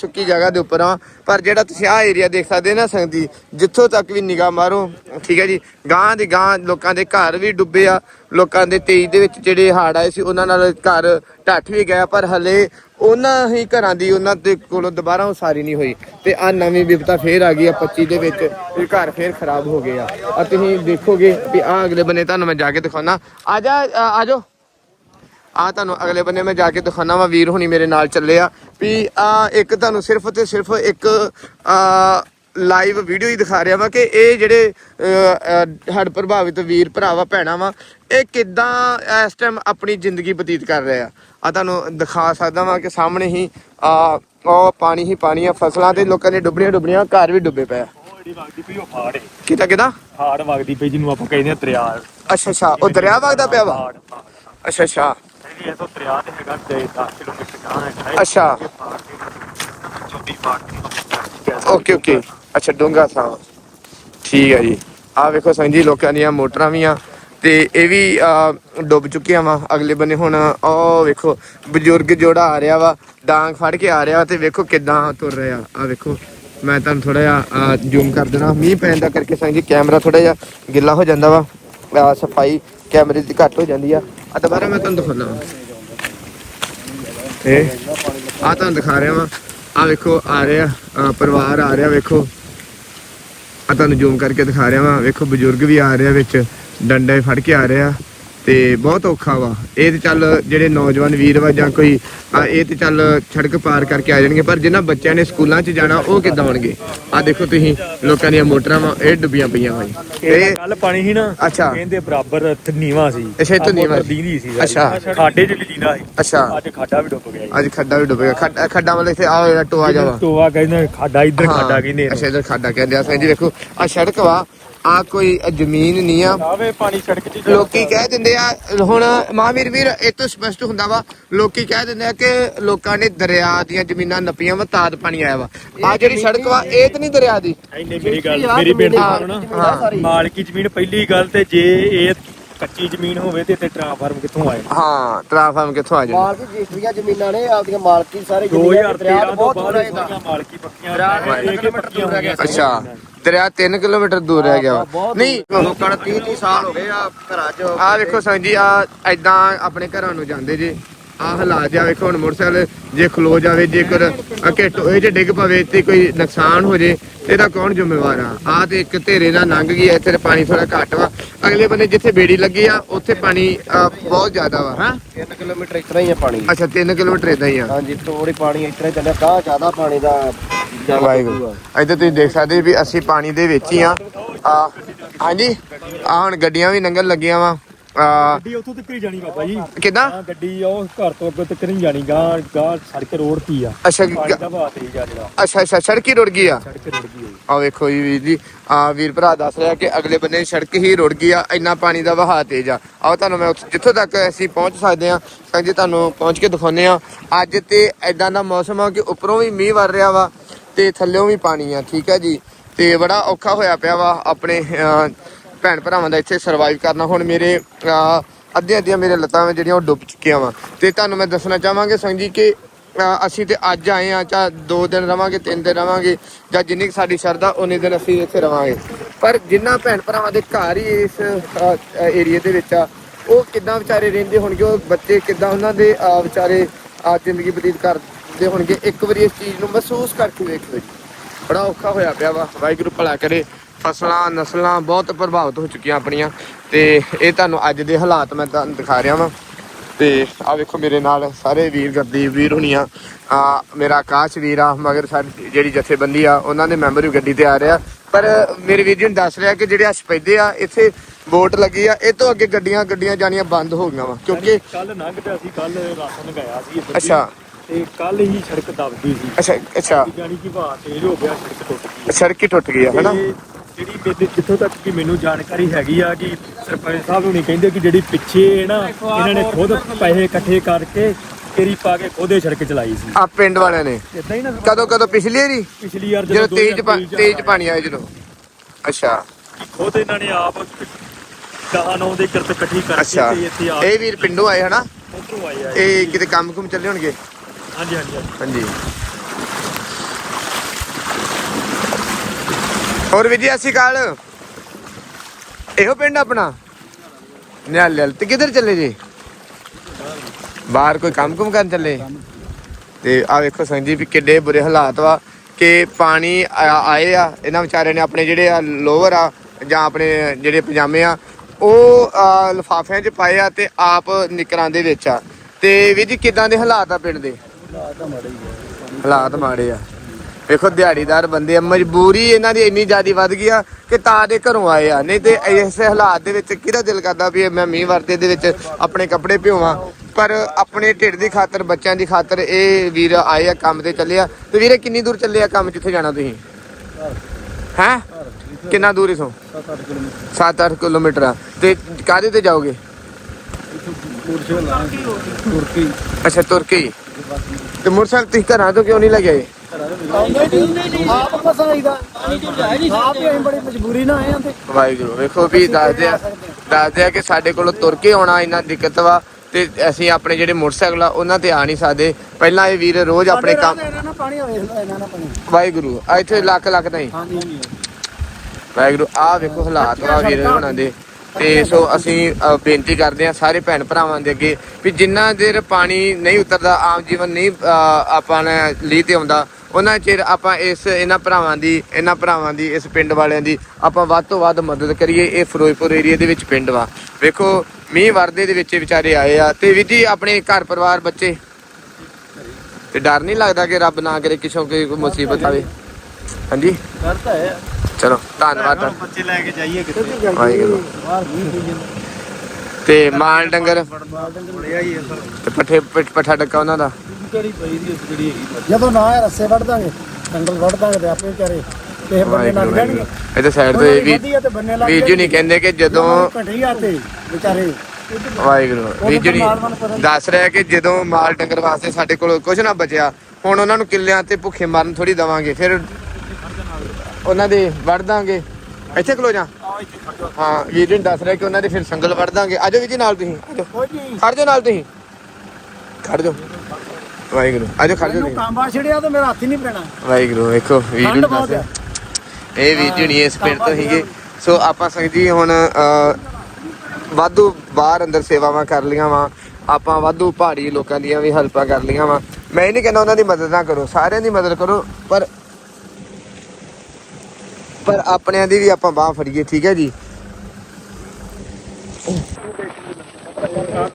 ਸੁੱਕੀ ਜਗ੍ਹਾ ਦੇ ਉੱਪਰ ਆ। ਪਰ ਜਿਹੜਾ ਤੁਸੀਂ ਆਹ ਏਰੀਆ ਦੇਖ ਸਕਦੇ ਨਾ ਸੰਗਦੀ ਜਿੱਥੋਂ ਤੱਕ ਵੀ ਨਿਗਾਹ ਮਾਰੋ, ਠੀਕ ਹੈ ਜੀ ਗਾਂ ਦੇ ਗਾਂ ਲੋਕਾਂ ਦੇ ਘਰ ਵੀ ਡੁੱਬੇ ਆ। ਲੋਕਾਂ ਦੇ 23 ਦੇ ਵਿੱਚ ਜਿਹੜੇ ਹੜ੍ਹ ਆਏ ਸੀ, ਉਹਨਾਂ ਨਾਲ ਘਰ ਢੱਠ ਵੀ ਗਿਆ, ਪਰ ਹਲੇ ਉਹਨਾਂ ਹੀ ਘਰਾਂ ਦੀ ਉਹਨਾਂ ਦੇ ਕੋਲੋਂ ਦੁਬਾਰਾ ਉਸਾਰੀ ਨਹੀਂ ਹੋਈ ਤੇ ਆ ਨਵੀਂ ਵਿਪਤਾ ਫੇਰ ਆ ਗਈ ਆ 25 ਦੇ ਵਿੱਚ ਵੀ ਘਰ ਫੇਰ ਖਰਾਬ ਹੋ ਗਏ ਆ। ਆ ਤੁਸੀਂ ਦੇਖੋਗੇ ਵੀ ਆ ਅਗਲੇ ਬੰਨੇ ਤੁਹਾਨੂੰ ਮੈਂ ਜਾ ਕੇ ਦਿਖਾਉਣਾ। ਆ ਜਾ, ਆ- ਜਾਓ। ਆ ਤੁਹਾਨੂੰ ਅਗਲੇ ਬੰਨੇ ਮੈਂ ਜਾ ਕੇ ਦਿਖਾਉਣਾ ਵਾ, ਵੀਰ ਹੁਣੀ ਮੇਰੇ ਨਾਲ ਚੱਲੇ ਆ। ਵੀ ਆ ਇੱਕ ਤੁਹਾਨੂੰ ਸਿਰਫ ਤੇ ਸਿਰਫ ਇੱਕ ਆ ਲਾਈਵ ਵੀਡੀਓ ਹੀ ਦਿਖਾ ਰਿਹਾ ਵਾ ਕਿ ਇਹ ਜਿਹੜੇ ਹੜ ਪ੍ਰਭਾਵਿਤ ਵੀਰ ਭਰਾਵਾ ਭੈਣਾਂ ਵਾ, ਇਹ ਕਿਦਾਂ ਇਸ ਟਾਈਮ ਆਪਣੀ ਜ਼ਿੰਦਗੀ ਬਤੀਤ ਕਰ ਰਹੇ ਆ। ਆ ਤੁਹਾਨੂੰ ਦਿਖਾ ਸਕਦਾ ਵਾਂ ਕਿ ਸਾਹਮਣੇ ਹੀ ਆ ਉਹ ਪਾਣੀ ਹੀ ਪਾਣੀ ਆ ਫਸਲਾਂ ਤੇ ਲੋਕਾਂ ਦੇ ਡੁੱਬਣੀਆਂ ਡੁੱਬਣੀਆਂ ਘਰ ਵੀ ਡੁੱਬੇ ਪਏ ਆ। ਉਹ ਜਿਹੜੀ ਵਗਦੀ ਪਈ ਉਹ ਫਾੜ ਹੈ ਕਿਤਾ ਕਿਦਾ? ਫਾੜ ਵਗਦੀ ਪਈ ਜਿਹਨੂੰ ਆਪਾਂ ਕਹਿੰਦੇ ਆ ਦਰਿਆ। ਅੱਛਾ ਅੱਛਾ ਉਹ ਦਰਿਆ ਵਗਦਾ ਪਿਆ ਵਾ। ਅੱਛਾ ਅੱਛਾ। ਨਹੀਂ ਇਹ ਤਾਂ ਦਰਿਆ ਤੇ ਹੈਗਾ ਤੇ 10 ਕਿਲੋਮੀਟਰ ਗਾਂ ਹੈ ਅੱਛਾ। ਇਹ ਫਾੜ ਦੇ 24 ਫਾੜ ਦੀ ਓਕੇ ਓਕੇ। ਅੱਛਾ ਡੂੰਗਾ ਥਾਂ। ਠੀਕ ਹੈ ਜੀ। ਆ ਵੇਖੋ ਸੰਗ ਜੀ ਲੋਕਾਂ ਦੀਆਂ ਮੋਟਰਾਂ ਵੀ ਆ। ਤੇ ਇਹ ਵੀ ਡੁੱਬ ਚੁੱਕਿਆ ਵਾ। ਅਗਲੇ ਬੰਨੇ ਹੁਣ ਉਹ ਵੇਖੋ, ਬਜ਼ੁਰਗ ਜੋੜਾ ਆ ਰਿਹਾ ਵਾ। ਡਾਂਗ ਫੜ ਕੇ ਆ ਰਿਹਾ ਤੇ ਵੇਖੋ ਕਿਦਾਂ ਤੁਰ ਰਿਹਾ। ਆ ਵੇਖੋ, ਮੈਂ ਤੁਹਾਨੂੰ ਥੋੜਾ ਜਿਹਾ ਜ਼ੂਮ ਕਰ ਦੇਣਾ। ਮੀਂਹ ਪੈਣ ਦਾ ਕਰਕੇ ਸੰਗ ਜੀ, ਕੈਮਰਾ ਥੋੜਾ ਜਿਹਾ ਗਿੱਲਾ ਹੋ ਜਾਂਦਾ ਵਾ। ਸਫ਼ਾਈ ਕੈਮਰੇ ਦੀ ਘੱਟ ਹੋ ਜਾਂਦੀ ਆ। ਆ ਦੁਬਾਰਾ ਮੈਂ ਤੁਹਾਨੂੰ ਦਿਖਾਉਣਾ ਵਾ। ਇਹ, ਆ ਤੁਹਾਨੂੰ ਦਿਖਾ ਰਿਹਾ ਵਾਂ। ਆ ਵੇਖੋ, ਆ ਰਿਹਾ ਪਰਿਵਾਰ ਆ ਰਿਹਾ, ਵੇਖੋ। ਆ ਤੁਹਾਨੂੰ ਜ਼ੂਮ ਕਰਕੇ ਦਿਖਾ ਰਿਹਾ ਵਾਂ। ਵੇਖੋ, ਬਜ਼ੁਰਗ ਵੀ ਆ ਰਿਹਾ ਵਿੱਚ। ਡੰਡੇ ਫੜ ਕੇ ਆ ਰਿਹਾ ਤੇ ਬਹੁਤ ਔਖਾ ਵਾ। ਇਹ ਤੇ ਚੱਲ ਜਿਹੜੇ ਨੌਜਵਾਨ ਵੀਰ ਵਾ ਜਾਂ ਕੋਈ ਇਹ ਤੇ ਚੱਲ ਸੜਕ ਪਾਰ ਕਰਕੇ ਆ ਜਾਣਗੇ ਪਰ ਜਿਨ੍ਹਾਂ ਬੱਚਿਆਂ ਨੇ ਸਕੂਲਾਂ 'ਚ ਜਾਣਾ ਉਹ ਕਿੱਦਾਂ ਆਉਣਗੇ? ਆ ਦੇਖੋ ਤੁਸੀਂ ਲੋਕਾਂ ਦੀਆਂ ਮੋਟਰਾਂ ਵਾ ਇਹ ਡੁੱਬੀਆਂ ਪਈਆਂ ਵਾ ਜੀ। ਇਹ ਕੱਲ ਪਾਣੀ ਸੀ ਨਾ ਅੱਛਾ। ਕਹਿੰਦੇ ਬਰਾਬਰ ਨੀਵਾ ਸੀ। ਅੱਛਾ, ਮੋਟਰ ਨੀਵਾਂ ਸੀ। ਸੀ ਅੱਛਾ। ਖਾਡੇ 'ਚ ਵੀ ਦੀਂਦਾ ਸੀ ਅੱਛਾ। ਅੱਜ ਖਾਡਾ ਵੀ ਡੁੱਬ ਗਿਆ ਜੀ। ਅੱਜ ਖੱਡਾ ਵੀ ਡੁੱਬੇਗਾ ਖੱਡ- ਖੱਡਾਂ ਵਾਲੇ ਇੱਥੇ ਆ ਜਿਹੜਾ ਟੋਆ ਜਾਵਾ ਟੋਆ ਕਹਿੰਦੇ ਖਾਡਾ ਇੱਧਰ ਖਾਡਾ ਕਹਿੰਦੇ ਅੱਛਾ ਇਧਰ ਖਾਡਾ ਕਹਿੰਦੇ ਆ। ਸੰਜੀ ਦੇਖੋ ਆ ਸੜਕ ਵਾ ਆ ਕੋਈ ਜ਼ਮੀਨ ਨਹੀਂ ਆ। ਆਵੇ ਪਾਣੀ ਸੜਕ 'ਚ ਲੋਕੀ ਕਹਿ ਦਿੰਦੇ ਆ ਹੁਣ ਮਹਾਵੀਰ ਵੀਰ ਇਹ ਤੋਂ ਸਪਸ਼ਟ ਹੁੰਦਾ ਵਾ ਲੋਕੀ ਕਹਿ ਦਿੰਦੇ ਆ ਕਿ ਲੋਕਾਂ ਨੇ ਦਰਿਆ ਦੀਆਂ ਜ਼ਮੀਨਾਂ ਨੱਪੀਆਂ ਵਾ ਤਾਦ ਪਾਣੀ ਆਇਆ ਵਾ। ਆ ਜਿਹੜੀ ਸੜਕ ਵਾ ਇਹ ਤਾਂ ਨਹੀਂ ਦਰਿਆ ਦੀ। ਮੇਰੀ ਗੱਲ ਮੇਰੀ ਬੇਨਤੀ ਸੁਣੋ। ਨਾ ਮਾਲਕੀ ਜ਼ਮੀਨ ਪਹਿਲੀ ਗੱਲ ਤੇ ਜੇ ਇਹ ਕੱਚੀ ਜ਼ਮੀਨ ਹੋਵੇ ਤੇ ਇੱਥੇ ਟ੍ਰਾਂਸਫਾਰਮ ਕਿੱਥੋਂ ਆਏ? ਹਾਂ ਟ੍ਰਾਂਸਫਾਰਮ ਕਿੱਥੋਂ ਆ ਜਾਂਦਾ ਮਾਲਕੀ ਰਜਿਸਟਰੀਆਂ ਜ਼ਮੀਨਾਂ ਨੇ ਆਪਦੀਆਂ ਮਾਲਕੀ ਸਾਰੇ 2013 ਤੋਂ ਬਾਅਦ ਸਾਰੀਆਂ ਮਾਲਕੀ ਪੱਕੀਆਂ ਇੱਕ ਇੱਕ ਪੱਕੀਆਂ ਹੋ ਗਈਆਂ ਅੱਛਾ ਦਰਿਆ 3 ਕਿਲੋਮੀਟਰ ਦੂਰ ਰਹਿ ਗਿਆ ਵਾ। ਨਹੀਂ ਲੋਕਾਂ ਨੂੰ 30 30 ਸਾਲ ਹੋ ਗਏ ਆ ਘਰਾਂ 'ਚ। ਆ ਵੇਖੋ ਸੰਗ ਜੀ ਆ ਐਦਾਂ ਆਪਣੇ ਘਰਾਂ ਨੂੰ ਜਾਂਦੇ ਜੇ। ਆ ਹਾਲਾਤ ਜਾ ਵੇਖੋ ਹੁਣ ਮੋਟਰਸਾਈਕਲ ਜੇ ਖਲੋ ਜਾਵੇ ਜੇਕਰ ਅਕੇ ਟੋਏ 'ਚ ਡਿੱਗ ਪਵੇ ਤੇ ਕੋਈ ਨੁਕਸਾਨ ਹੋ ਜੇ ਇਹਦਾ ਕੌਣ ਜ਼ਿੰਮੇਵਾਰ ਆ? ਆ ਤੇ ਇੱਕ ਧੇਰੇ ਨਾਲ ਲੰਘ ਗਈ ਇੱਥੇ ਤੇ ਪਾਣੀ ਥੋੜਾ ਘੱਟ ਵਾ। ਅਗਲੇ ਬੰਨੇ ਜਿੱਥੇ ਬੇੜੀ ਲੱਗੀ ਆ ਉੱਥੇ ਪਾਣੀ ਬਹੁਤ ਜ਼ਿਆਦਾ ਵਾ। ਹਾਂ? 3 ਕਿਲੋਮੀਟਰ ਤਰ੍ਹਾਂ ਹੀ ਹੈ ਪਾਣੀ। ਅੱਛਾ 3 ਕਿਲੋਮੀਟਰ ਇਦਾਂ ਹੀ ਆ। ਹਾਂਜੀ ਤੋੜੀ ਪਾਣੀ ਹੀ ਚੱਲਿਆ ਕਾ ਜ਼ਿਆਦਾ ਪਾਣੀ ਦਾ ਜ਼ਿਆਦਾ ਵਾਹਿਗੁਰੂ। ਇੱਥੇ ਤੁਸੀਂ ਦੇਖ ਸਕਦੇ ਵੀ ਅਸੀਂ ਪਾਣੀ ਦੇ ਵਿੱਚ ਹੀ ਆ। ਆ ਹਾਂਜੀ ਆ ਹੁਣ ਗੱਡੀਆਂ ਵੀ ਲੰਘਣ ਲੱਗੀਆਂ ਵਾ। ਆ ਗੱਡੀ ਉੱਥੋਂ ਤੱਕ ਹੀ ਜਾਣੀ ਬਾਬਾ ਜੀ। ਕਿਦਾਂ? ਆ ਗੱਡੀ ਉਹ ਘਰ ਤੋਂ ਅੱਗੇ ਤੱਕ ਨਹੀਂ ਜਾਣੀ ਗਾਂ ਗਾਂ ਸੜਕ ਰੋਡ ਕੀ ਆ। ਅੱਛਾ ਪਾਣੀ ਗ- ਦਾ ਵਹਾਅ ਤੇਜ਼ ਆ ਜਿਹੜਾ। ਅੱਛਾ ਅੱਛਾ ਸੜਕ ਹੀ ਰੁੜ ਗਈ ਆ? ਸੜਕ ਰੋਡ ਕੀ ਹੋਈ ਆ ਵੇਖੋ ਜੀ ਵੀਰ ਜੀ ਆ ਵੀਰ ਭਰਾ ਦੱਸ ਰਿਹਾ ਕਿ ਅਗਲੇ ਬੰਨੇ ਸੜਕ ਹੀ ਰੁੜ ਗਈ ਆ ਇੰਨਾ ਪਾਣੀ ਦਾ ਵਹਾਅ ਤੇਜ਼ ਆ। ਆਓ ਤੁਹਾਨੂੰ ਮੈਂ ਉੱਥੇ- ਜਿੱਥੋਂ ਤੱਕ ਅਸੀਂ ਪਹੁੰਚ ਸਕਦੇ ਆ ਸੰਜੀ ਤੁਹਾਨੂੰ ਪਹੁੰਚ ਕੇ ਦਿਖਾਉਂਦੇ ਆ ਅੱਜ ਤੇ ਐਦਾਂ ਦਾ ਮੌਸਮ ਆ ਕਿ ਉੱਪਰੋਂ ਵੀ ਮੀਂਹ ਵਰ ਰਿਹਾ ਵਾ ਤੇ ਥੱਲੇੋਂ ਵੀ ਪਾਣੀ ਆ ਠੀਕ ਹੈ ਜੀ। ਤੇ ਬੜਾ ਔਖਾ ਹੋਇਆ ਪਿਆ ਵਾ ਆਪਣੇ ਅਹ, ਭੈਣ ਭਰਾਵਾਂ ਦਾ ਇੱਥੇ ਸਰਵਾਈਵ ਕਰਨਾ। ਹੁਣ ਮੇਰੇ ਅਹ, ਅੱਧੀਆਂ ਅੱਧੀਆਂ ਮੇਰੇ ਲੱਤਾਂ ਜਿਹੜੀਆਂ ਉਹ ਡੁੱਬ ਚੁੱਕੀਆਂ ਵਾ। ਤੇ ਤੁਹਾਨੂੰ ਮੈਂ ਦੱਸਣਾ ਚਾਹਾਂਗੇ ਸੰਜੀ ਕਿ ਅਸੀਂ ਤੇ ਅੱਜ ਆਏ ਆ ਚਾ ਦੋ ਦਿਨ ਰਵਾਂਗੇ ਤਿੰਨ ਦਿਨ ਰਵਾਂਗੇ ਜਾਂ ਜਿੰਨੀ ਕੁ ਸਾਡੀ ਸ਼ਰਧਾ ਉਨੇ ਦਿਨ ਅਸੀਂ ਇੱਥੇ ਰਵਾਂਗੇ। ਪਰ ਜਿੰਨਾ ਭੈਣ ਭਰਾਵਾਂ ਦੇ ਘਰ ਹੀ ਇਸ ਏਰੀਆ ਦੇ ਵਿੱਚ ਆ ਉਹ ਕਿੱਦਾਂ ਵਿਚਾਰੇ ਰਹਿੰਦੇ ਹੋਣਗੇ ਉਹ ਬੱਚੇ ਕਿੱਦਾਂ ਉਹਨਾਂ ਦੇ ਵਿਚਾਰੇ ਆ ਜ਼ਿੰਦਗੀ ਬਤੀਤ ਕਰਦੇ ਹੋਣਗੇ ਇੱਕ ਵਾਰੀ ਇਸ ਚੀਜ਼ ਨੂੰ ਮਹਿਸੂਸ ਕਰਕੇ ਵੇਖੋ ਬੜਾ ਔਖਾ ਹੋਇਆ ਪਿਆ ਵਾ ਵਾਹਿਗੁਰੂ ਭਲਾ ਕਰੇ। ਫਸਲਾਂ ਨਸਲਾਂ ਬਹੁਤ ਪ੍ਰਭਾਵਿਤ ਹੋ ਚੁੱਕੀਆਂ ਆਪਣੀਆਂ ਤੇ ਇਹ ਤੁਹਾਨੂੰ ਅੱਜ ਦੇ ਹਾਲਾਤ ਮੈਂ ਤੁਹਾਨੂੰ ਦਿਖਾ ਰਿਹਾ ਵਾਂ। ਤੇ ਆ ਵੇਖੋ ਮੇਰੇ ਨਾਲ ਸਾਰੇ ਵੀਰ ਗਰਦੀਪ ਵੀਰ ਹੁਣੀਆਂ। ਆ ਮੇਰਾ ਆਕਾਸ਼ ਵੀਰ ਆ ਮਗਰ ਸਾਡੀ ਜਿਹੜੀ ਜਥੇਬੰਦੀ ਆ ਉਹਨਾਂ ਦੇ ਮੈਂਬਰ ਵੀ ਗੱਡੀ ਤੇ ਆ ਰਿਹਾ ਪਰ ਮੇਰੇ ਵੀਰ ਜੀ ਨੂੰ ਦੱਸ ਰਿਹਾ ਕਿ ਜਿਹੜੇ ਆ ਸਪੈਦੇ ਆ ਇੱਥੇ ਵੋਟ ਲੱਗੀ ਆ ਇਹ ਤੋਂ ਅੱਗੇ ਗੱਡੀਆਂ ਗੱਡੀਆਂ ਜਾਣੀਆਂ ਬੰਦ ਹੋ ਗਈਆਂ ਵਾ ਕਿਉਂਕਿ ਕੱਲ ਲੰਘਦੇ ਅਸੀਂ ਕੱਲ ਰਾਸ਼ਨ ਗਾਇਆ ਸੀ। ਅੱਛਾ। ਤੇ ਕੱਲ ਹੀ ਸੜਕ ਦਬਦੀ ਸੀ। ਅੱਛਾ ਅੱਛਾ। ਜਾਨੀ ਕਿ ਵਹਾਅ ਤੇਜ਼ ਹੋ ਗਿਆ ਸੜਕ ਟੁੱਟ ਗਈ। ਸੜਕ ਹੀ ਟੁੱਟ ਗਈ ਆ ਹਨਾ? ਜਿਹੜੀ ਮੇਰੇ ਜਿੱਥੋਂ ਤੱਕ ਕਿ ਮੈਨੂੰ ਜਾਣਕਾਰੀ ਹੈਗੀ ਆ ਕਿ ਸਰਪੰਚ ਸਾਹਿਬ ਨੂੰ ਨਹੀਂ ਕਹਿੰਦੇ ਕਿ ਜਿਹੜੀ ਪਿੱਛੇ ਨਾ ਇਹਨਾਂ ਨੇ ਖੁਦ ਪੈਸੇ ਇਕੱਠੇ ਕਰਕੇ ਤੇਰੀ ਪਾ ਕੇ ਖੋਦੇ ਸੜਕ ਚਲਾਈ ਸੀ। ਆ ਪਿੰਡ ਵਾਲਿਆਂ ਨੇ? ਇਦਾਂ ਹੀ ਨਾ ਕਦੋਂ ਕਦੋਂ ਪਿਛਲੀ ਵਾਰੀ? ਪਿਛਲੀ ਵਾਰ ਜਦੋਂ ਤੇਜ਼ ਤੇਜ਼ ਪਾਣੀ ਆਇਆ ਜਦੋਂ? ਅੱਛਾ। ਖੁਦ ਇਹਨਾਂ ਨੇ ਆਪ ਨੌ ਦੇ ਕਿਰਤ ਇਕੱਠੀ ਕਰਕੇ ਤੇ ਇੱਥੇ ਆ ਇਹ ਵੀਰ ਪਿੰਡੋਂ ਆਏ ਹਨਾ? ਉੱਧਰੋਂ ਆਏ ਆ ਇਹ ਕਿਤੇ ਕੰਮ ਕੁਮ ਚੱਲੇ ਹੋਣਗੇ? ਹਾਂਜੀ ਹਾਂਜੀ। ਹਾਂਜੀ। ਹੋਰ ਵੀਰ ਜੀ ਅਸੀਂ ਕਾਲ ਇਹੋ ਪਿੰਡ ਆਪਣਾ? ਨਿਹਾਲ ਲਿਆਲ ਤੇ ਕਿੱਧਰ ਚੱਲੇ ਜੀ? ਬਾਹਰ ਕੋਈ ਕੰਮ ਕੁਮ ਕਰਨ ਚੱਲੇ? ਤੇ ਆ ਵੇਖੋ ਸੰਜੀ ਵੀ ਕਿੱਡੇ ਬੁਰੇ ਹਾਲਾਤ ਵਾ ਕਿ ਪਾਣੀ ਆ- ਆਏ ਆ। ਇਹਨਾਂ ਵਿਚਾਰਿਆਂ ਨੇ ਆਪਣੇ ਜਿਹੜੇ ਆ ਲੋਵਰ ਆ ਜਾਂ ਆਪਣੇ ਜਿਹੜੇ ਪਜਾਮੇ ਆ ਉਹ ਆ, ਲਿਫਾਫਿਆਂ 'ਚ ਪਾਏ ਆ ਤੇ ਆਪ ਨਿਕਰਾਂ ਦੇ ਵਿੱਚ ਆ। ਤੇ ਵੀਰ ਜੀ ਕਿਦਾਂ ਦੇ ਹਾਲਾਤ ਆ ਪਿੰਡ ਦੇ? ਹਾਲਾਤ ਮਾੜੇ ਆ। ਵੇਖੋ ਦਿਹਾੜੀਦਾਰ ਬੰਦੇ ਆ ਮਜਬੂਰੀ ਇਹਨਾਂ ਦੀ ਇੰਨੀ ਜ਼ਿਆਦੀ ਵੱਧ ਗਈ ਆ ਕਿ ਤਾਂ ਦੇ ਘਰੋਂ ਆਏ ਆ। ਨਹੀਂ ਤੇ ਇਸ ਹਾਲਾਤ ਦੇ ਵਿੱਚ ਕਿਹਦਾ ਦਿਲ ਕਰਦਾ ਵੀ ਮੈਂ ਮੀਂਹ ਵਰਤੇ ਦੇ ਵਿੱਚ ਆਪਣੇ ਕੱਪੜੇ ਭਿਉਵਾਂ? ਪਰ ਆਪਣੇ ਢਿੱਡ ਦੀ ਖਾਤਰ ਬੱਚਿਆਂ ਦੀ ਖਾਤਰ ਇਹ ਵੀਰ ਆਏ ਆ ਕੰਮ ਤੇ ਚੱਲੇ ਆ। ਤੇ ਵੀਰੇ ਕਿੰਨੀ ਦੂਰ ਚੱਲੇ ਆ ਕੰਮ? ਜਿੱਥੇ ਜਾਣਾ ਤੁਸੀਂ? ਹੈਂ? ਕਿੰਨਾ ਦੂਰ ਇਥੋਂ? 7-8 ਕਿਲੋਮੀਟਰ ਆ। ਤੇ ਕਾਹਦੇ ਤੇ ਜਾਓਗੇ? ਅੱਛਾ ਤੁਰਕੀ। ਤੇ ਮੋਟਰਸਾਈਕਲ ਤੁਸੀਂ ਘਰਾਂ ਤੋਂ ਕਿਉਂ ਨਹੀਂ ਲੱਗਿਆ ਆਪ ਫਸਾਈਦਾ ਆਪ ਹੀ ਅਸੀਂ ਬੜੀ ਮਜਬੂਰੀ ਨਾਲ ਆਏ ਹਾਂ ਤੇ ਵਾਹਿਗੁਰੂ ਵੇਖੋ ਵੀ ਦੱਸਦੇ ਆ ਦੱਸਦੇ ਆ ਕਿ ਸਾਡੇ ਕੋਲ ਤੁਰ ਕੇ ਆਉਣਾ ਇੰਨਾ ਦਿੱਕਤ ਵਾ ਤੇ ਅਸੀਂ ਆਪਣੇ ਜਿਹੜੇ ਮੋਟਰਸਾਈਕਲ ਆ ਉਹਨਾਂ ਤੇ ਆ ਨਹੀਂ ਸਕਦੇ। ਪਹਿਲਾਂ ਇਹ ਵੀਰ ਰੋਜ਼ ਆਪਣੇ ਕੰਮ ਇਹਨਾਂ ਨਾਲ ਪਾਣੀ ਹੋਵੇ ਇਹਨਾਂ ਨਾਲ ਪਾਣੀ। ਵਾਹਿਗੁਰੂ ਆ ਇੱਥੇ ਲੱਖ ਲੱਖ ਨਹੀਂ। ਹਾਂਜੀ ਵਾਹਿਗੁਰੂ ਆ ਵੇਖੋ ਹਾਲਾਤ ਵਾ ਵੀਰ ਹੋਣਾ ਦੇ। ਤੇ ਸੋ ਅਸੀਂ ਅ, ਬੇਨਤੀ ਕਰਦੇ ਆ ਸਾਰੇ ਭੈਣ ਭਰਾਵਾਂ ਦੇ ਅੱਗੇ ਵੀ ਜਿੰਨਾ ਦੇਰ ਪਾਣੀ ਨਹੀਂ ਉਤਰਦਾ ਆਮ ਜੀਵਨ ਨਹੀਂ ਅ, ਆਪਾਂ ਨੇ ਲਈ ਤੇ ਆਉਂਦਾ ਉਹਨਾਂ ਚਿਰ ਆਪਾਂ ਇਸ ਇਹਨਾਂ ਭਰਾਵਾਂ ਦੀ ਇਹਨਾਂ ਭਰਾਵਾਂ ਦੀ ਇਸ ਪਿੰਡ ਵਾਲਿਆਂ ਦੀ ਆਪਾਂ ਵੱਧ ਤੋਂ ਵੱਧ ਮਦਦ ਕਰੀਏ ਇਹ ਫਿਰੋਜ਼ਪੁਰ ਏਰੀਆ ਦੇ ਵਿੱਚ ਪਿੰਡ ਵਾ। ਵੇਖੋ ਮੀਂਹ ਵਰਦੇ ਦੇ ਵਿੱਚ ਵਿਚਾਰੇ ਆਏ ਆ। ਤੇ ਵੀ ਜੀ ਆਪਣੇ ਘਰ ਪਰਿਵਾਰ ਬੱਚੇ? ਤੇ ਡਰ ਨਹੀਂ ਲੱਗਦਾ ਕਿ ਰੱਬ ਨਾ ਕਰੇ ਕਿਸੇ ਕੋਈ ਮੁਸੀਬਤ ਆਵੇ? ਹਾਂਜੀ? ਕਰਤਾ ਹੈ ਚਲੋ ਧੰਨਵਾਦ ਬੱਚੇ ਲੈ ਕੇ ਜਾਈਏ ਕਿਤੇ। ਵਾਹਿਗੁਰੂ। ਤੇ ਮਾਲ ਡੰਗਰ? ਤੇ ਪੱਠਾ ਡੱਕਾ ਉਹਨਾਂ ਦਾ? ਕਿਹੜੀ ਪਈ ਦੀ ਜਿਹੜੀ ਹੈਗੀ ਜਦੋਂ ਨਾ ਇਹ ਰੱਸੇ ਵੱਢ ਦਾਂਗੇ ਡੰਗਲ ਵੱਢ ਦਾਂਗੇ ਤੇ ਆਪੇ ਵਿਚਾਰੇ ਕਿਸੇ ਬੰਨੇ ਲੱਗ ਜਾਣਗੇ। ਇਹਦੇ ਸਾਈਡ ਤੇ ਵੀ ਵੀਰ ਜੀ ਨਹੀਂ ਕਹਿੰਦੇ ਕਿ ਜਦੋਂ ਘਟੀਆ ਤੇ ਵਿਚਾਰੇ। ਵਾਹਿਗੁਰੂ ਵੀਰ ਜੀ ਦੱਸ ਰਿਹਾ ਕਿ ਜਦੋਂ ਮਾਲ ਡੰਗਰ ਵਾਸਤੇ ਸਾਡੇ ਕੋਲ ਕੁਝ ਨਾ ਬਚਿਆ ਹੁਣ ਉਹਨਾਂ ਨੂੰ ਕਿੱਲਿਆਂ ਤੇ ਭੁੱਖੇ ਮਰਨ ਥੋੜੀ ਦਵਾਂਗੇ ਫਿਰ ਉਹਨਾਂ ਦੇ ਵੜ ਦਾਂਗੇ। ਇੱਥੇ ਖਲੋ ਜਾ। ਹਾਂ ਵੀਰ ਜੀ ਦੱਸ ਰਿਹਾ ਕਿ ਉਹਨਾਂ ਦੇ ਫਿਰ ਸੰਗਲ ਵੜ ਦਾਂਗੇ। ਆਜੋ ਵੀਰ ਜੀ ਨਾਲ ਤੁਸੀਂ ਆਜੋ ਖੜ ਜਾਓ ਨਾਲ ਤੁਸੀਂ। ਖੜ ਜਾਓ। ਵਾਹਿਗੁਰੂ। ਆਜੋ ਖੜ ਜਾਓ ਤੁਸੀਂ। ਕਾਂਬਾ ਛੜਿਆ ਤੇ ਮੇਰਾ ਹੱਥ ਹੀ ਨਹੀਂ ਪੈਣਾ। ਵਾਹਿਗੁਰੂ ਵੇਖੋ ਵੀਡੀਓ ਠੰਡ ਨੂੰ ਬਹੁਤ ਦੱਸ ਇਹ ਵੀਡੀਓ ਨਹੀਂ ਇਸ ਪਿੰਡ ਤੋਂ ਹੀਗੇ ਸੋ ਆਪਾਂ ਸੰਗਤ ਜੀ ਹੁਣ ਅਹ, ਵਾਧੂ ਬਾਹਰ ਅੰਦਰ ਸੇਵਾਵਾਂ ਕਰ ਲੀਆਂ ਵਾ। ਆਪਾਂ ਵਾਧੂ ਪਹਾੜੀ ਲੋਕਾਂ ਦੀਆਂ ਵੀ ਹੈਲਪਾਂ ਕਰ ਲੀਆਂ ਵਾ। ਮੈਂ ਇਹ ਨਹੀਂ ਕਹਿੰਦਾ ਉਹਨਾਂ ਦੀ ਮਦਦ ਨਾ ਕਰੋ ਸਾਰਿਆਂ ਦੀ ਮਦਦ ਕਰੋ ਪਰ ਪਰ ਆਪਣਿਆਂ ਦੀ ਵੀ ਆਪਾਂ ਬਾਹ ਫੜੀਏ ਠੀਕ ਹੈ ਜੀ?